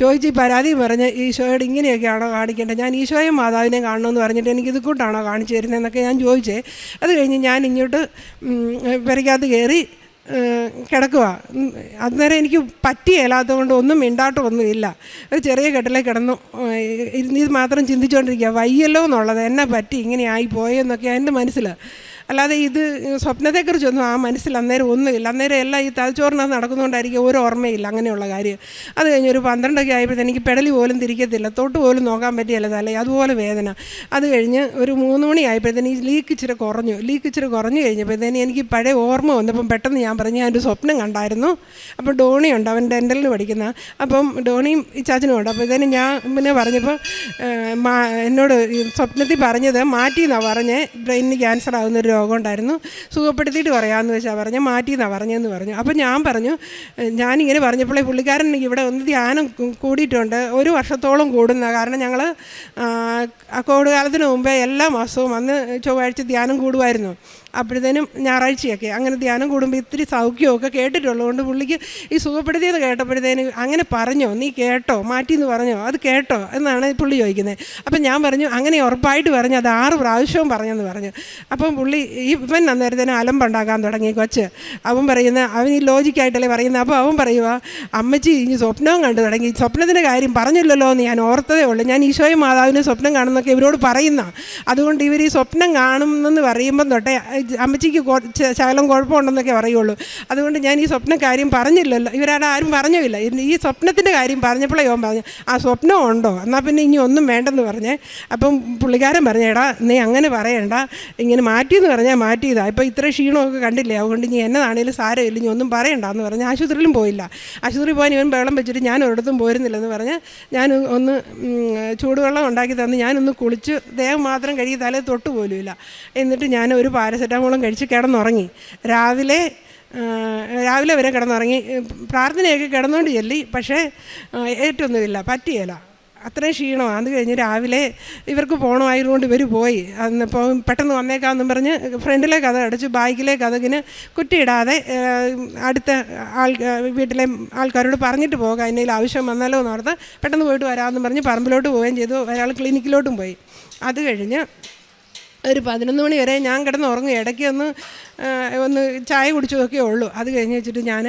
Speaker 3: ചോദിച്ച് ഈ പരാതി പറഞ്ഞ് ഈശോയോട് ഇങ്ങനെയൊക്കെയാണോ കാണിക്കേണ്ടത്? ഞാൻ ഈശോയും മാതാവിനെ കാണണമെന്ന് പറഞ്ഞിട്ട് എനിക്ക് ഇത് കൂട്ടാണോ കാണിച്ചു തരുന്നതെന്നൊക്കെ ഞാൻ ചോദിച്ചേ. അത് കഴിഞ്ഞ് ഞാൻ ഇങ്ങോട്ട് പെരയ്ക്കകത്ത് കയറി കിടക്കുക അന്നേരം എനിക്ക് പറ്റിയല്ലാത്തത് കൊണ്ട് ഒന്നും മിണ്ടാട്ടമൊന്നുമില്ല ഒരു ചെറിയ കെട്ടിലേ കിടന്നു ഇരുന്ന് ഇത് മാത്രം ചിന്തിച്ചുകൊണ്ടിരിക്കുക വയ്യല്ലോ എന്നുള്ളത് എന്നെ പറ്റി ഇങ്ങനെ ആയി പോയെന്നൊക്കെ എന്റെ മനസ്സിൽ അല്ലാതെ ഇത് സ്വപ്നത്തെക്കുറിച്ചൊന്നും ആ മനസ്സിൽ അന്നേരം ഒന്നുമില്ല. അന്നേരം എല്ലാം ഈ തലച്ചോറിനകത്ത് നടക്കുന്നതുകൊണ്ടായിരിക്കും ഒരു ഓർമ്മയില്ല അങ്ങനെയുള്ള കാര്യം. അത് കഴിഞ്ഞ് ഒരു പന്ത്രണ്ടൊക്കെ ആയപ്പോഴത്തേന് എനിക്ക് പെടലി പോലും തിരിക്കത്തില്ല. തൊട്ട് പോലും നോക്കാൻ പറ്റിയല്ല തല അതുപോലെ വേദന. അത് കഴിഞ്ഞ് ഒരു മൂന്ന് മണി ആയപ്പോഴത്തേന് ഈ ലീക്ക് ഇച്ചിരി കുറഞ്ഞു. ലീക്ക് ഇച്ചിരി കുറഞ്ഞു കഴിഞ്ഞപ്പോഴത്തേന് എനിക്ക് പഴയ ഓർമ്മ വന്നപ്പം പെട്ടെന്ന് ഞാൻ പറഞ്ഞു ഞാൻ ഒരു സ്വപ്നം കണ്ടായിരുന്നു. അപ്പോൾ ഡോണിയുണ്ട് അവൻ ഡെന്റലിന് പഠിക്കുന്ന. അപ്പം ഡോണിയും ഈ ചാച്ചനും ഉണ്ട്. അപ്പോഴത്തേനും ഞാൻ പിന്നെ പറഞ്ഞപ്പോൾ എന്നോട് സ്വപ്നത്തിൽ പറഞ്ഞത് മാറ്റി എന്നാണ് പറഞ്ഞ് ബ്രെയിനിന് ക്യാൻസർ ആകുന്ന ഒരു രോഗം ഉണ്ടായിരുന്നു സുഖപ്പെടുത്തിയിട്ട് പറയാമെന്ന് വെച്ചാൽ പറഞ്ഞു മാറ്റി എന്നാണ് പറഞ്ഞതെന്ന് പറഞ്ഞു. അപ്പോൾ ഞാൻ പറഞ്ഞു ഞാനിങ്ങനെ പറഞ്ഞപ്പോഴേ പുള്ളിക്കാരൻ ഇവിടെ ഒന്ന് ധ്യാനം കൂടിയിട്ടുണ്ട്. ഒരു വർഷത്തോളം കൂടുന്ന കാരണം ഞങ്ങൾ കോവിഡ് കാലത്തിന് മുമ്പേ എല്ലാ മാസവും അന്ന് ചൊവ്വാഴ്ച ധ്യാനം കൂടുമായിരുന്നു. അപ്പോഴത്തേനും ഞായറാഴ്ചയൊക്കെ അങ്ങനെ ധ്യാനം കൂടുമ്പോൾ ഇത്തിരി സൗഖ്യമൊക്കെ കേട്ടിട്ടുള്ളതുകൊണ്ട് പുള്ളിക്ക് ഈ സുഖപ്പെടുത്തിയത് കേട്ടപ്പോഴത്തേനും അങ്ങനെ പറഞ്ഞോ നീ കേട്ടോ മാറ്റിയെന്ന് പറഞ്ഞോ അത് കേട്ടോ എന്നാണ് പുള്ളി ചോദിക്കുന്നത്. അപ്പം ഞാൻ പറഞ്ഞു അങ്ങനെ ഉറപ്പായിട്ട് പറഞ്ഞു അത് ആറ് പ്രാവശ്യവും പറഞ്ഞെന്ന് പറഞ്ഞു. അപ്പം പുള്ളി ഇവൻ അന്നേരത്തേനും അലമ്പുണ്ടാക്കാൻ തുടങ്ങി കൊച്ച്. അവൻ പറയുന്ന അവൻ ഈ ലോജിക്കായിട്ടല്ലേ പറയുന്നത്. അപ്പോൾ അവൻ പറയുക അമ്മച്ചി ഇനി സ്വപ്നവും കണ്ടു തുടങ്ങി. സ്വപ്നത്തിന്റെ കാര്യം പറഞ്ഞില്ലല്ലോ എന്ന് ഞാൻ ഓർത്തതേ ഉള്ളൂ. ഞാൻ ഈശോയും മാതാവിനെ സ്വപ്നം കാണുന്നൊക്കെ ഇവരോട് പറയുന്ന. അതുകൊണ്ട് ഇവർ ഈ സ്വപ്നം കാണുമെന്ന് പറയുമ്പം തൊട്ടേ അമ്മച്ചിക്ക് ശകലം കുഴപ്പമുണ്ടെന്നൊക്കെ പറയുള്ളൂ. അതുകൊണ്ട് ഞാൻ ഈ സ്വപ്ന കാര്യം പറഞ്ഞില്ലല്ലോ. ഇവരാടെ ആരും പറഞ്ഞില്ല ഈ സ്വപ്നത്തിന്റെ കാര്യം പറഞ്ഞപ്പോഴേ ഓൻ പറഞ്ഞു ആ സ്വപ്നം ഉണ്ടോ? എന്നാൽ പിന്നെ ഇനി ഒന്നും വേണ്ടെന്ന് പറഞ്ഞേ. അപ്പം പുള്ളിക്കാരൻ പറഞ്ഞേടാ നീ അങ്ങനെ പറയണ്ട. ഇങ്ങനെ മാറ്റിയെന്ന് പറഞ്ഞാൽ മാറ്റിയതാ. ഇപ്പോൾ ഇത്ര ക്ഷീണമൊക്കെ കണ്ടില്ലേ? അതുകൊണ്ട് ഇനി എന്നതാണേലും സാരമില്ല. ഇനി ഒന്നും പറയണ്ട എന്ന് പറഞ്ഞ് ആശുപത്രിയിലും പോയില്ല. ആശുപത്രി പോകാൻ ഇവൻ വെള്ളം വെച്ചിട്ട് ഞാൻ ഒരിടത്തും പോരുന്നില്ലെന്ന് പറഞ്ഞ് ഞാൻ ഒന്ന് ചൂടുവെള്ളം ഉണ്ടാക്കി തന്ന് ഞാനൊന്ന് കുളിച്ച് ദേഹം മാത്രം കഴുകി തലേ തൊട്ട് പോലുമില്ല എന്നിട്ട് ഞാൻ ഒരു പാരസെറ്റാമോളും കഴിച്ച് കിടന്നുറങ്ങി. രാവിലെ രാവിലെ വരെ കിടന്നുറങ്ങി. പ്രാർത്ഥനയൊക്കെ കിടന്നുകൊണ്ട് ചെല്ലി. പക്ഷേ ഏറ്റൊന്നുമില്ല. പറ്റിയല്ല അത്രയും ക്ഷീണമാണ് അത് കഴിഞ്ഞ് രാവിലെ ഇവർക്ക് പോകണമായതുകൊണ്ട് ഇവർ പോയി. അന്നിപ്പോൾ പെട്ടെന്ന് വന്നേക്കാമെന്നും പറഞ്ഞ് ഫ്രണ്ടിലെ കഥ അടച്ചു ബാക്കിലെ കഥകിന് കുറ്റിയിടാതെ അടുത്ത ആൾ വീട്ടിലെ ആൾക്കാരോട് പറഞ്ഞിട്ട് പോകാം. എന്തെങ്കിലും ആവശ്യം വന്നാലോ എന്ന് പറഞ്ഞാൽ പെട്ടെന്ന് പോയിട്ട് വരാമെന്ന് പറഞ്ഞ് പറമ്പിലോട്ട് പോവുകയും ചെയ്തു. അയാൾ ക്ലിനിക്കിലോട്ടും പോയി. അത് കഴിഞ്ഞ് ഒരു പതിനൊന്ന് മണി വരെ ഞാൻ കിടന്ന് ഉറങ്ങും. ഇടയ്ക്ക് ഒന്ന് ഒന്ന് ചായ കുടിച്ചതൊക്കെ ഉള്ളൂ. അത് കഴിഞ്ഞ് വെച്ചിട്ട് ഞാൻ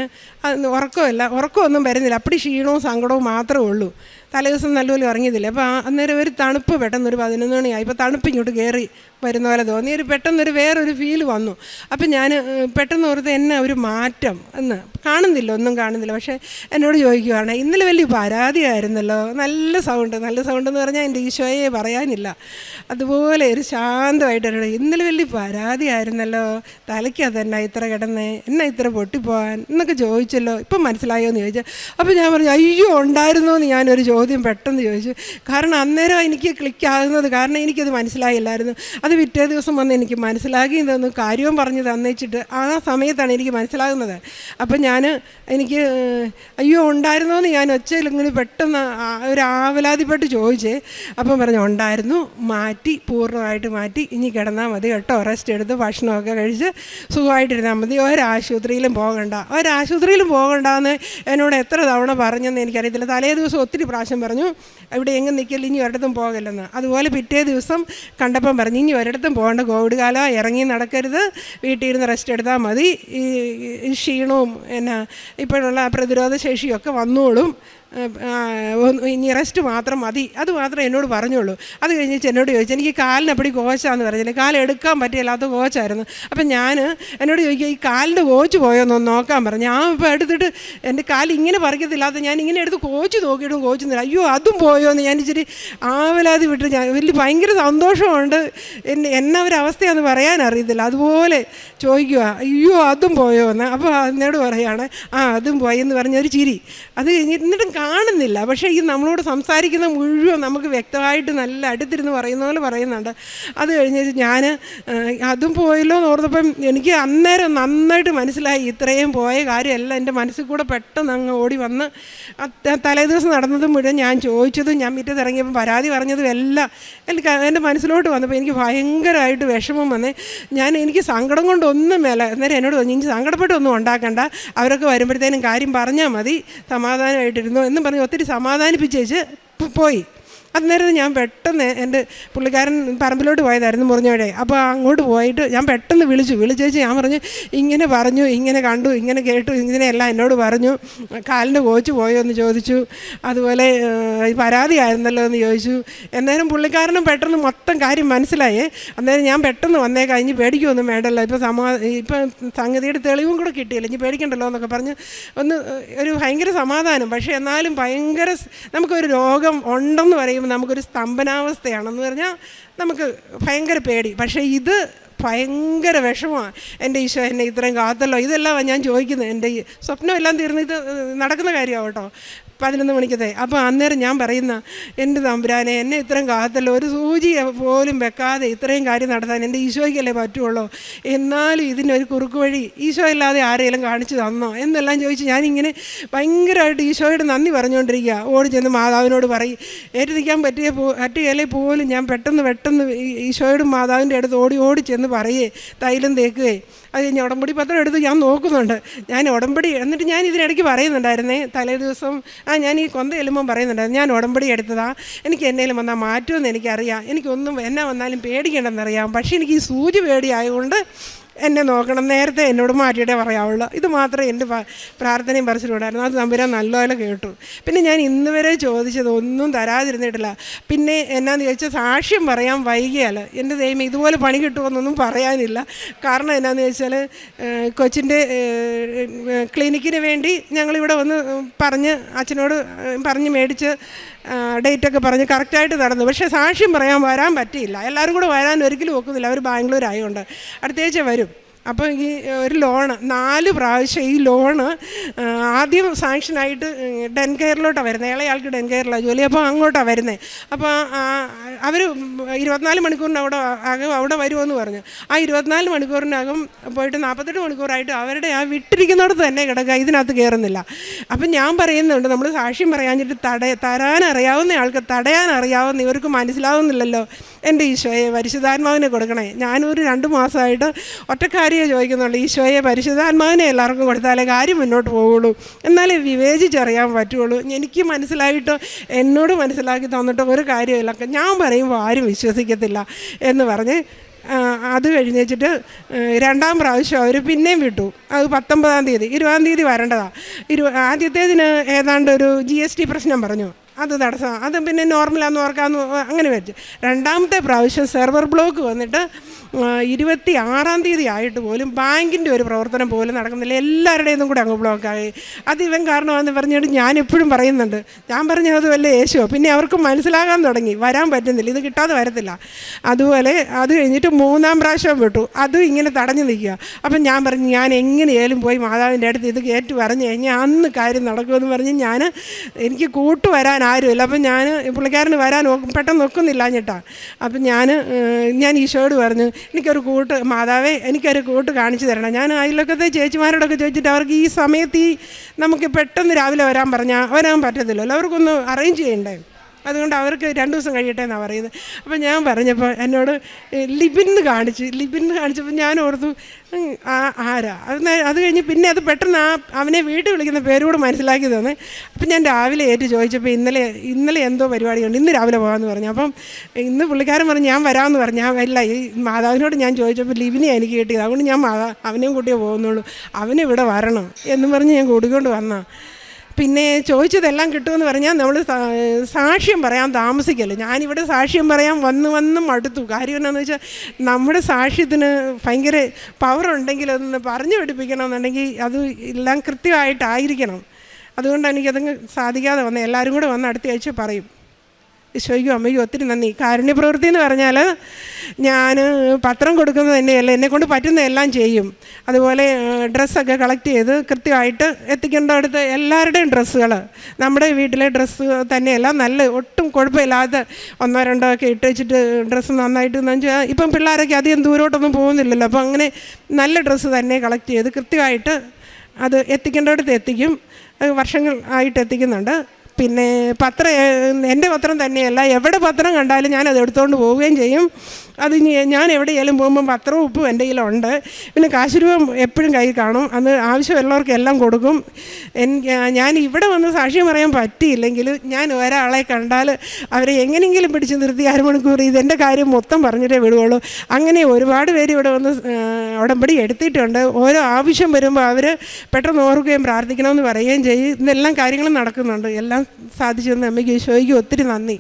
Speaker 3: ഉറക്കമല്ല ഉറക്കമൊന്നും വരുന്നില്ല. അപ്പടി ക്ഷീണവും സങ്കടവും മാത്രമേ ഉള്ളൂ. തലേദിവസം നല്ലപോലെ ഉറങ്ങിയതില്ല. അപ്പോൾ അന്നേരം ഒരു തണുപ്പ് പെട്ടെന്ന് ഒരു പതിനൊന്ന് മണിയായി. ഇപ്പോൾ തണുപ്പ് ഇങ്ങോട്ട് കയറി വരുന്ന പോലെ തോന്നി. ഒരു പെട്ടെന്നൊരു വേറൊരു ഫീൽ വന്നു. അപ്പം ഞാൻ പെട്ടെന്ന് ഓർത്ത് എന്നെ ഒരു മാറ്റം എന്ന് കാണുന്നില്ല ഒന്നും കാണുന്നില്ല. പക്ഷേ എന്നോട് ചോദിക്കുവാണ് ഇന്നലെ വലിയ പരാതിയായിരുന്നല്ലോ? നല്ല സൗണ്ട് നല്ല സൗണ്ട് എന്ന് പറഞ്ഞാൽ എന്റെ ഈശോയെ പറയാനില്ല. അതുപോലെ ഒരു ശാന്തമായിട്ട് എന്നോട് ഇന്നലെ വലിയ പരാതിയായിരുന്നല്ലോ? തലയ്ക്കകത്ത് എന്നാ ഇത്ര കിടന്നേ? എന്നാ ഇത്ര പൊട്ടിപ്പോവാൻ? എന്നൊക്കെ ചോദിച്ചല്ലോ. ഇപ്പം മനസ്സിലായോ എന്ന് ചോദിച്ചു. അപ്പോൾ ഞാൻ പറഞ്ഞു അയ്യോ ഉണ്ടായിരുന്നോ? എന്ന് ഞാനൊരു ചോദ്യം പെട്ടെന്ന് ചോദിച്ചു. കാരണം അന്നേരം എനിക്ക് ക്ലിക്കാകുന്നത് കാരണം എനിക്കത് മനസ്സിലായില്ലായിരുന്നു. അത് പിറ്റേ ദിവസം വന്ന് എനിക്ക് മനസ്സിലാക്കി തന്നു കാര്യവും പറഞ്ഞ് തന്നേച്ചിട്ട് ആ സമയത്താണ് എനിക്ക് മനസ്സിലാകുന്നത്. അപ്പം ഞാൻ എനിക്ക് അയ്യോ ഉണ്ടായിരുന്നോ എന്ന് ഞാൻ ഒച്ചയിൽ ഇങ്ങനെ പെട്ടെന്ന് ഒരു ആവലാതിപ്പെട്ട് ചോദിച്ചേ അപ്പം പറഞ്ഞു ഉണ്ടായിരുന്നു മാറ്റി പൂർണമായിട്ട് മാറ്റി ഇനി കിടന്നാൽ മതി കേട്ടോ റെസ്റ്റ് എടുത്ത് ഭക്ഷണമൊക്കെ കഴിച്ച് സുഖമായിട്ടിരുന്നാൽ മതി ഒരാശുപത്രിയിലും പോകണ്ട ഒരാശുപത്രിയിലും പോകണ്ടെന്ന് എന്നോട് എത്ര തവണ പറഞ്ഞെന്ന് എനിക്കറിയത്തില്ല. തലേ ദിവസം ഒത്തിരി പ്രാവശ്യം പറഞ്ഞു ഇവിടെ എങ്ങും നിൽക്കില്ല ഇനി ഒരിടത്തും പോകല്ലെന്ന്. അതുപോലെ പിറ്റേ ദിവസം കണ്ടപ്പം പറഞ്ഞു ഇനി ഒരിടത്തും പോകേണ്ട. കോവിഡ് കാലം ഇറങ്ങി നടക്കരുത്. വീട്ടിൽ ഇരുന്ന് റെസ്റ്റ് എടുത്താൽ മതി. ഈ ക്ഷീണവും എന്നാ ഇപ്പോഴുള്ള പ്രതിരോധ ശേഷിയൊക്കെ വന്നോളും. ഇനി റെസ്റ്റ് മാത്രം മതി. അത് മാത്രമേ എന്നോട് പറഞ്ഞുള്ളൂ. അത് കഴിഞ്ഞിട്ട് എന്നോട് ചോദിച്ചു എനിക്ക് കാലിന് അപ്പടി കോച്ചാന്ന് പറഞ്ഞില്ല കാലെടുക്കാൻ എടുക്കാൻ പറ്റില്ലാത്ത കോച്ചായിരുന്നു. അപ്പം ഞാൻ എന്നോട് ചോദിക്കുക ഈ കാലിന്റെ കോച്ച് പോയോന്നൊന്ന് നോക്കാൻ പറഞ്ഞു. ഞാൻ ഇപ്പോൾ എടുത്തിട്ട് എന്റെ കാലിങ്ങനെ പറിക്കത്തില്ലാത്ത ഞാൻ ഇങ്ങനെ എടുത്ത് കോച്ച് നോക്കിയിട്ടും കോച്ചുന്നില്ല അയ്യോ അതും പോയോ എന്ന് ഞാൻ ഇച്ചിരി ആവലാതി വിട്ട് ഞാൻ വലിയ ഭയങ്കര സന്തോഷമുണ്ട്. എന്നെ എന്നാ ഒരവസ്ഥയാന്ന് പറയാൻ അറിയത്തില്ല. അതുപോലെ ചോദിക്കുക അയ്യോ അതും പോയോ എന്ന് അപ്പോൾ എന്നോട് പറയുകയാണ് ആ അതും പോയി എന്ന് പറഞ്ഞൊരു ചിരി. അത് എന്നിട്ടും കാണുന്നില്ല. പക്ഷേ ഈ നമ്മളോട് സംസാരിക്കുന്ന മുഴുവൻ നമുക്ക് വ്യക്തമായിട്ട് നല്ല അടുത്തിരുന്ന് പറയുന്ന പോലെ പറയുന്നുണ്ട്. അത് കഴിഞ്ഞ് ഞാൻ അതും പോയല്ലോ എന്ന് ഓർത്തപ്പം എനിക്ക് അന്നേരം നന്നായിട്ട് മനസ്സിലായി. ഇത്രയും പോയ കാര്യമല്ല. എന്റെ മനസ്സിൽ കൂടെ പെട്ടെന്ന് അങ്ങ് ഓടി വന്ന് തലേ ദിവസം തലേദിവസം നടന്നതും മുഴുവൻ ഞാൻ ചോദിച്ചതും ഞാൻ മിറ്റത്ത് ഇറങ്ങിയപ്പോൾ പരാതി പറഞ്ഞതും എല്ലാം എനിക്ക് എന്റെ മനസ്സിലോട്ട് വന്നപ്പോൾ എനിക്ക് ഭയങ്കരമായിട്ട് വിഷമം വന്നേ. ഞാൻ എനിക്ക് സങ്കടം കൊണ്ടൊന്നും മേല അന്നേരം എന്നോട് ഇനി സങ്കടപ്പെട്ടൊന്നും ഉണ്ടാക്കണ്ട. അവരൊക്കെ വരുമ്പോഴത്തേനും കാര്യം പറഞ്ഞാൽ മതി. സമാധാനമായിട്ടിരുന്നു എന്നും പറഞ്ഞ് ഒത്തിരി സമാധാനിപ്പിച്ചേച്ച് പോയി. അന്നേരം ഞാൻ പെട്ടെന്ന് എന്റെ പുള്ളിക്കാരൻ പറമ്പിലോട്ട് പോയതായിരുന്നു മുറിഞ്ഞോടെ. അപ്പോൾ അങ്ങോട്ട് പോയിട്ട് ഞാൻ പെട്ടെന്ന് വിളിച്ചു. വിളിച്ചേച്ച് ഞാൻ പറഞ്ഞു ഇങ്ങനെ പറഞ്ഞു ഇങ്ങനെ കണ്ടു ഇങ്ങനെ കേട്ടു ഇങ്ങനെയെല്ലാം എന്നോട് പറഞ്ഞു. കാലിന്റെ കോച്ച് പോയോ? എന്ന് ചോദിച്ചു. അതുപോലെ ഏഹ്, പരാതി ആയിരുന്നല്ലോ? എന്ന് ചോദിച്ചു. എന്നേരം പുള്ളിക്കാരനും പെട്ടെന്ന് മൊത്തം കാര്യം മനസ്സിലായി. അന്നേരം ഞാൻ പെട്ടെന്ന് വന്നേ കഴിഞ്ഞ് പേടിക്കൊന്നും വേണ്ടല്ലോ. ഇപ്പോൾ സമാ ഇപ്പം സംഗതിയുടെ തെളിവും കൂടെ കിട്ടിയില്ല? ഇനി പേടിക്കണ്ടല്ലോ? എന്നൊക്കെ പറഞ്ഞ് ഒന്ന് ഒരു ഭയങ്കര സമാധാനം. പക്ഷേ എന്നാലും ഭയങ്കര നമുക്കൊരു രോഗം ഉണ്ടെന്ന് പറയുമ്പോൾ നമുക്കൊരു സ്തംഭനാവസ്ഥയാണെന്ന് പറഞ്ഞാൽ നമുക്ക് ഭയങ്കര പേടി. പക്ഷേ ഇത് ഭയങ്കര വിഷമമാണ് എന്റെ ഈശോ എന്നെ ഇത്രയും കാത്തല്ലോ. ഇതെല്ലാം ഞാൻ ചോദിക്കുന്നത് എന്റെ ഈ സ്വപ്നം എല്ലാം തീർന്ന് ഇത് നടക്കുന്ന കാര്യമാണ് കേട്ടോ. പതിനൊന്ന് മണിക്കത്തെ. അപ്പോൾ അന്നേരം ഞാൻ പറയുന്ന എന്റെ തമ്പുരാനെ എന്നെ ഇത്രയും കാത്തല്ലോ. ഒരു സൂചി പോലും വെക്കാതെ ഇത്രയും കാര്യം നടത്താൻ എന്റെ ഈശോയ്ക്കല്ലേ പറ്റുള്ളൂ? എന്നാലും ഇതിനൊരു കുറുക്ക് വഴി ഈശോ ഇല്ലാതെ ആരെങ്കിലും കാണിച്ചു തന്നോ? എന്നെല്ലാം ചോദിച്ച് ഞാനിങ്ങനെ ഭയങ്കരമായിട്ട് ഈശോയോട് നന്ദി പറഞ്ഞുകൊണ്ടിരിക്കുക. ഓടി ചെന്ന് മാതാവിനോട് പറയും ഏറ്റു നിൽക്കാൻ പറ്റിയ പറ്റുകയല്ലേ പോലും ഞാൻ പെട്ടെന്ന് പെട്ടെന്ന് ഈശോയോടും മാതാവിന്റെ അടുത്ത് ഓടി ഓടി ചെന്ന് പറയേ തൈലം തേക്കുകയും അത് ഞാൻ ഉടമ്പടി പത്രം എടുത്ത് ഞാൻ നോക്കുന്നുണ്ട്. ഞാൻ ഉടമ്പടി എന്നിട്ട് ഞാൻ ഇതിനിടയ്ക്ക് പറയുന്നുണ്ടായിരുന്നേ തലേ ദിവസം ആ ഞാൻ ഈ കൊന്ത എല്ലുമ്പം പറയുന്നുണ്ടായിരുന്നു ഞാൻ ഉടമ്പടി എടുത്തതാ എനിക്ക് എന്നേലും വന്നാൽ മാറ്റുമെന്ന് എനിക്കറിയാം എനിക്കൊന്നും എന്നാ വന്നാലും പേടിക്കേണ്ടെന്നറിയാം പക്ഷേ എനിക്ക് ഈ സൂചി പേടിയായതുകൊണ്ട് എന്നെ നോക്കണം. നേരത്തെ എന്നോട് മാറ്റിയിട്ടേ പറയാവുള്ളൂ. ഇത് മാത്രമേ എന്റെ പ്രാർത്ഥനയും പറിച്ചിട്ടുണ്ടായിരുന്നു അത് തമ്പുരാൻ നല്ലപോലെ കേട്ടു. പിന്നെ ഞാൻ ഇന്ന് വരെ ചോദിച്ചത് ഒന്നും തരാതിരുന്നിട്ടില്ല. പിന്നെ എന്നാന്ന് ചോദിച്ചാൽ സാക്ഷ്യം പറയാൻ വൈകിയാൽ എന്റെ ദൈവം ഇതുപോലെ പണി കിട്ടുമെന്നൊന്നും പറയാനില്ല. കാരണം എന്നാന്ന് ചോദിച്ചാൽ കൊച്ചിന്റെ ക്ലിനിക്കിന് വേണ്ടി ഞങ്ങളിവിടെ വന്ന് പറഞ്ഞ് അച്ഛനോട് പറഞ്ഞ് മേടിച്ച് ഡേറ്റൊക്കെ പറഞ്ഞ് കറക്റ്റായിട്ട് നടന്നു. പക്ഷേ സാക്ഷ്യം പറയാൻ വരാൻ പറ്റിയില്ല. എല്ലാവരും കൂടെ വരാൻ ഒരിക്കലും ഒക്കുന്നില്ല. അവർ ബാംഗ്ലൂർ ആയതുകൊണ്ട് അടുത്തേച്ച് വരും. അപ്പോൾ ഈ ഒരു ലോണ് നാല് പ്രാവശ്യം ഈ ലോണ് ആദ്യം സാങ്ഷനായിട്ട് ഡെൻ കെയറിലോട്ടാണ് വരുന്നത് ഇളയാൾക്ക് ഡെൻ കെയറിലാണ് ജോലി അപ്പോൾ അങ്ങോട്ടാണ് വരുന്നത് അപ്പോൾ അവർ ഇരുപത്തിനാല് മണിക്കൂറിന് അവിടെ അകം അവിടെ വരുമെന്ന് പറഞ്ഞു. ആ ഇരുപത്തിനാല് മണിക്കൂറിനകം പോയിട്ട് നാൽപ്പത്തെട്ട് മണിക്കൂറായിട്ട് അവരുടെ ആ വിട്ടിരിക്കുന്നിടത്ത് തന്നെ കിടക്കുക. ഇതിനകത്ത് കയറുന്നില്ല അപ്പം ഞാൻ പറയുന്നുണ്ട് നമ്മൾ സാക്ഷ്യം പറയാഞ്ഞിട്ട് തട തരാനറിയാവുന്ന ആൾക്ക് തടയാനറിയാവുന്ന ഇവർക്ക് മനസ്സിലാവുന്നില്ലല്ലോ. എന്റെ ഈശോയെ പരിശുദ്ധാത്മാവിനെ കൊടുക്കണേ. ഞാനൊരു രണ്ട് മാസമായിട്ട് ഒറ്റക്കാരിയെ ചോദിക്കുന്നുള്ളൂ ഈശോയെ പരിശുദ്ധാത്മാവിനെ എല്ലാവർക്കും കൊടുത്താലേ കാര്യം മുന്നോട്ട് പോവുള്ളൂ. എന്നാലേ വിവേചിച്ചറിയാൻ പറ്റുള്ളൂ. എനിക്ക് മനസ്സിലായിട്ട് എന്നോട് മനസ്സിലാക്കി തന്നിട്ട് ഒരു കാര്യമില്ല ഞാൻ പറയുമ്പോൾ ആരും വിശ്വസിക്കത്തില്ല എന്ന് പറഞ്ഞ് അത് കഴിഞ്ഞിട്ട് രണ്ടാം പ്രാവശ്യം അവർ പിന്നെയും വിട്ടു. അത് പത്തൊമ്പതാം തീയതി ഇരുപതാം തീയതി വരേണ്ടതാണ് ഇരു ആദ്യത്തേതിന് ഏതാണ്ട് ഒരു ജി എസ് ടി പ്രശ്നം പറഞ്ഞു. അത് തടസ്സം. അത് പിന്നെ നോർമലാന്ന് ഓർക്കാന്ന് അങ്ങനെ വെച്ച്. രണ്ടാമത്തെ പ്രാവശ്യം സെർവർ ബ്ലോക്ക് വന്നിട്ട് ഇരുപത്തി ആറാം തീയതി ആയിട്ട് പോലും ബാങ്കിന്റെ ഒരു പ്രവർത്തനം പോലും നടക്കുന്നില്ല. എല്ലാവരുടെയും കൂടെ അങ്ങ് ബ്ലോക്കായി അത് ഇവൻ കാരണമാണെന്ന് പറഞ്ഞിട്ട് ഞാൻ എപ്പോഴും പറയുന്നുണ്ട്. ഞാൻ പറഞ്ഞത് വല്ല യേശുവോ? പിന്നെ അവർക്ക് മനസ്സിലാകാൻ തുടങ്ങി. വരാൻ പറ്റുന്നില്ല. ഇത് കിട്ടാതെ വരത്തില്ല. അതുപോലെ അത് കഴിഞ്ഞിട്ട് മൂന്നാം പ്രാവശ്യം വിട്ടു. അതും ഇങ്ങനെ തടഞ്ഞു നിൽക്കുക. അപ്പം ഞാൻ പറഞ്ഞു ഞാൻ എങ്ങനെയാലും പോയി മാതാവിന്റെ അടുത്ത് ഇത് കയറ്റി പറഞ്ഞു കഴിഞ്ഞാൽ അന്ന് കാര്യം നടക്കുമെന്ന് പറഞ്ഞ് ഞാൻ എനിക്ക് കൂട്ടു വരാൻ ആരുമില്ല അപ്പം ഞാൻ പുള്ളിക്കാരന് വരാൻ പെട്ടെന്ന് നോക്കുന്നില്ല എന്നിട്ടാണ് അപ്പം ഞാൻ ഞാൻ ഈശോയോട് പറഞ്ഞു എനിക്കൊരു കൂട്ട് മാതാവേ എനിക്കൊരു കൂട്ട് കാണിച്ചു തരണം. ഞാൻ അതിലൊക്കെ ചേച്ചിമാരോടൊക്കെ ചോദിച്ചിട്ട് അവർക്ക് ഈ സമയത്ത് ഈ നമുക്ക് പെട്ടെന്ന് രാവിലെ വരാൻ പറഞ്ഞാൽ വരാൻ പറ്റത്തില്ലല്ലോ. അവർക്കൊന്ന് അറേഞ്ച് ചെയ്യണ്ടേ? അതുകൊണ്ട് അവർക്ക് രണ്ട് ദിവസം കഴിയട്ടെ എന്നാണ് പറയുന്നത്. അപ്പോൾ ഞാൻ പറഞ്ഞപ്പോൾ എന്നോട് ലിബിന്ന് കാണിച്ചു ലിബിന്ന് കാണിച്ചപ്പോൾ ഞാൻ ഓർത്തു ആ ആരാ? അത് അത് കഴിഞ്ഞ് പിന്നെ അത് പെട്ടെന്ന് ആ അവനെ വീട്ടിൽ വിളിക്കുന്ന പേരോട് മനസ്സിലാക്കി തന്നെ. അപ്പം ഞാൻ രാവിലെ ഏറ്റു ചോദിച്ചപ്പോൾ ഇന്നലെ ഇന്നലെ എന്തോ പരിപാടിയുണ്ട് ഇന്ന് രാവിലെ പോകാമെന്ന് പറഞ്ഞു. അപ്പം ഇന്ന് പുള്ളിക്കാരൻ പറഞ്ഞു ഞാൻ വരാമെന്ന് പറഞ്ഞു. ഞാൻ ഇല്ല ഈ മാതാവിനോട് ഞാൻ ചോദിച്ചപ്പോൾ ലിബിനെ എനിക്ക് കിട്ടിയത്. അതുകൊണ്ട് ഞാൻ മാതാ അവനെയും കൂട്ടിയേ പോകുന്നുള്ളൂ. അവനിവിടെ വരണം എന്ന് പറഞ്ഞ് ഞാൻ കൂടിക്കൊണ്ട് വന്നാ. പിന്നെ ചോദിച്ചതെല്ലാം കിട്ടുമെന്ന് പറഞ്ഞാൽ നമ്മൾ സാക്ഷ്യം പറയാൻ താമസിക്കല്ലോ. ഞാനിവിടെ സാക്ഷ്യം പറയാൻ വന്ന് വന്ന് മടുത്തു. കാര്യം എന്താണെന്ന് വെച്ചാൽ നമ്മുടെ സാക്ഷ്യത്തിന് ഭയങ്കര പവർ ഉണ്ടെങ്കിൽ അതൊന്ന് പറഞ്ഞു പഠിപ്പിക്കണമെന്നുണ്ടെങ്കിൽ അത് എല്ലാം കൃത്യമായിട്ടായിരിക്കണം. അതുകൊണ്ട് എനിക്കതങ്ങ് സാധിക്കാതെ വന്നത് എല്ലാവരും കൂടെ വന്ന് അടുത്ത ആഴ്ച പറയും. ഈശോയ്ക്കും അമ്മയ്ക്കും ഒത്തിരി നന്ദി. കാരുണ്യപ്രവൃത്തി എന്ന് പറഞ്ഞാൽ ഞാൻ പത്രം കൊടുക്കുന്നത് തന്നെയല്ല എന്നെക്കൊണ്ട് പറ്റുന്ന എല്ലാം ചെയ്യും. അതുപോലെ ഡ്രസ്സൊക്കെ കളക്ട് ചെയ്ത് കൃത്യമായിട്ട് എത്തിക്കേണ്ട എത്തിക്കേണ്ടടുത്ത് എല്ലാവരുടെയും ഡ്രസ്സുകൾ നമ്മുടെ വീട്ടിലെ ഡ്രസ്സ് തന്നെയല്ല നല്ല ഒട്ടും കുഴപ്പമില്ലാതെ ഒന്നോ രണ്ടോ ഒക്കെ ഇട്ട് വെച്ചിട്ട് ഡ്രസ്സ് നന്നായിട്ട് എന്ന് വെച്ചാൽ ഇപ്പം പിള്ളേരൊക്കെ അധികം ദൂരോട്ടൊന്നും പോകുന്നില്ലല്ലോ. അപ്പോൾ അങ്ങനെ നല്ല ഡ്രസ്സ് തന്നെ കളക്ട് ചെയ്ത് കൃത്യമായിട്ട് അത് എത്തിക്കേണ്ടടുത്ത് എത്തിക്കും. അത് വർഷങ്ങൾ ആയിട്ട് എത്തിക്കുന്നുണ്ട്. പിന്നെ പത്രം എന്റെ പത്രം തന്നെയല്ല. എവിടെ പത്രം കണ്ടാലും ഞാനത് എടുത്തുകൊണ്ട് പോവുകയും ചെയ്യും. അത് ഞാൻ എവിടെയെങ്കിലും പോകുമ്പോൾ പത്രവും ഉപ്പും എന്റെ കയ്യിലുണ്ട്. പിന്നെ കാശ് രൂപ എപ്പോഴും കയ്യിൽ കാണും. അത് ആവശ്യമുള്ളവർക്ക് എല്ലാം കൊടുക്കും ഞാൻ ഇവിടെ വന്ന് സാക്ഷ്യം പറയാൻ പറ്റിയില്ലെങ്കിൽ ഞാൻ ഒരാളെ കണ്ടാൽ അവരെ എങ്ങനെയെങ്കിലും പിടിച്ച് നിർത്തി അരമണിക്കൂർ ഇതെന്റെ കാര്യം മൊത്തം പറഞ്ഞിട്ടേ വിടുകയുള്ളൂ അങ്ങനെ ഒരുപാട് പേര് ഇവിടെ വന്ന് ഉടമ്പടി എടുത്തിട്ടുണ്ട്. ഓരോ ആവശ്യം വരുമ്പോൾ അവർ പെട്ടെന്ന് ഓർക്കുകയും പ്രാർത്ഥിക്കണമെന്ന് പറയുകയും ചെയ്യും. ഇതെല്ലാം കാര്യങ്ങളും നടക്കുന്നുണ്ട്. എല്ലാം സാധിച്ചു തന്ന അമ്മയ്ക്ക് ഈശോയ്ക്ക് ഒത്തിരി നന്ദി.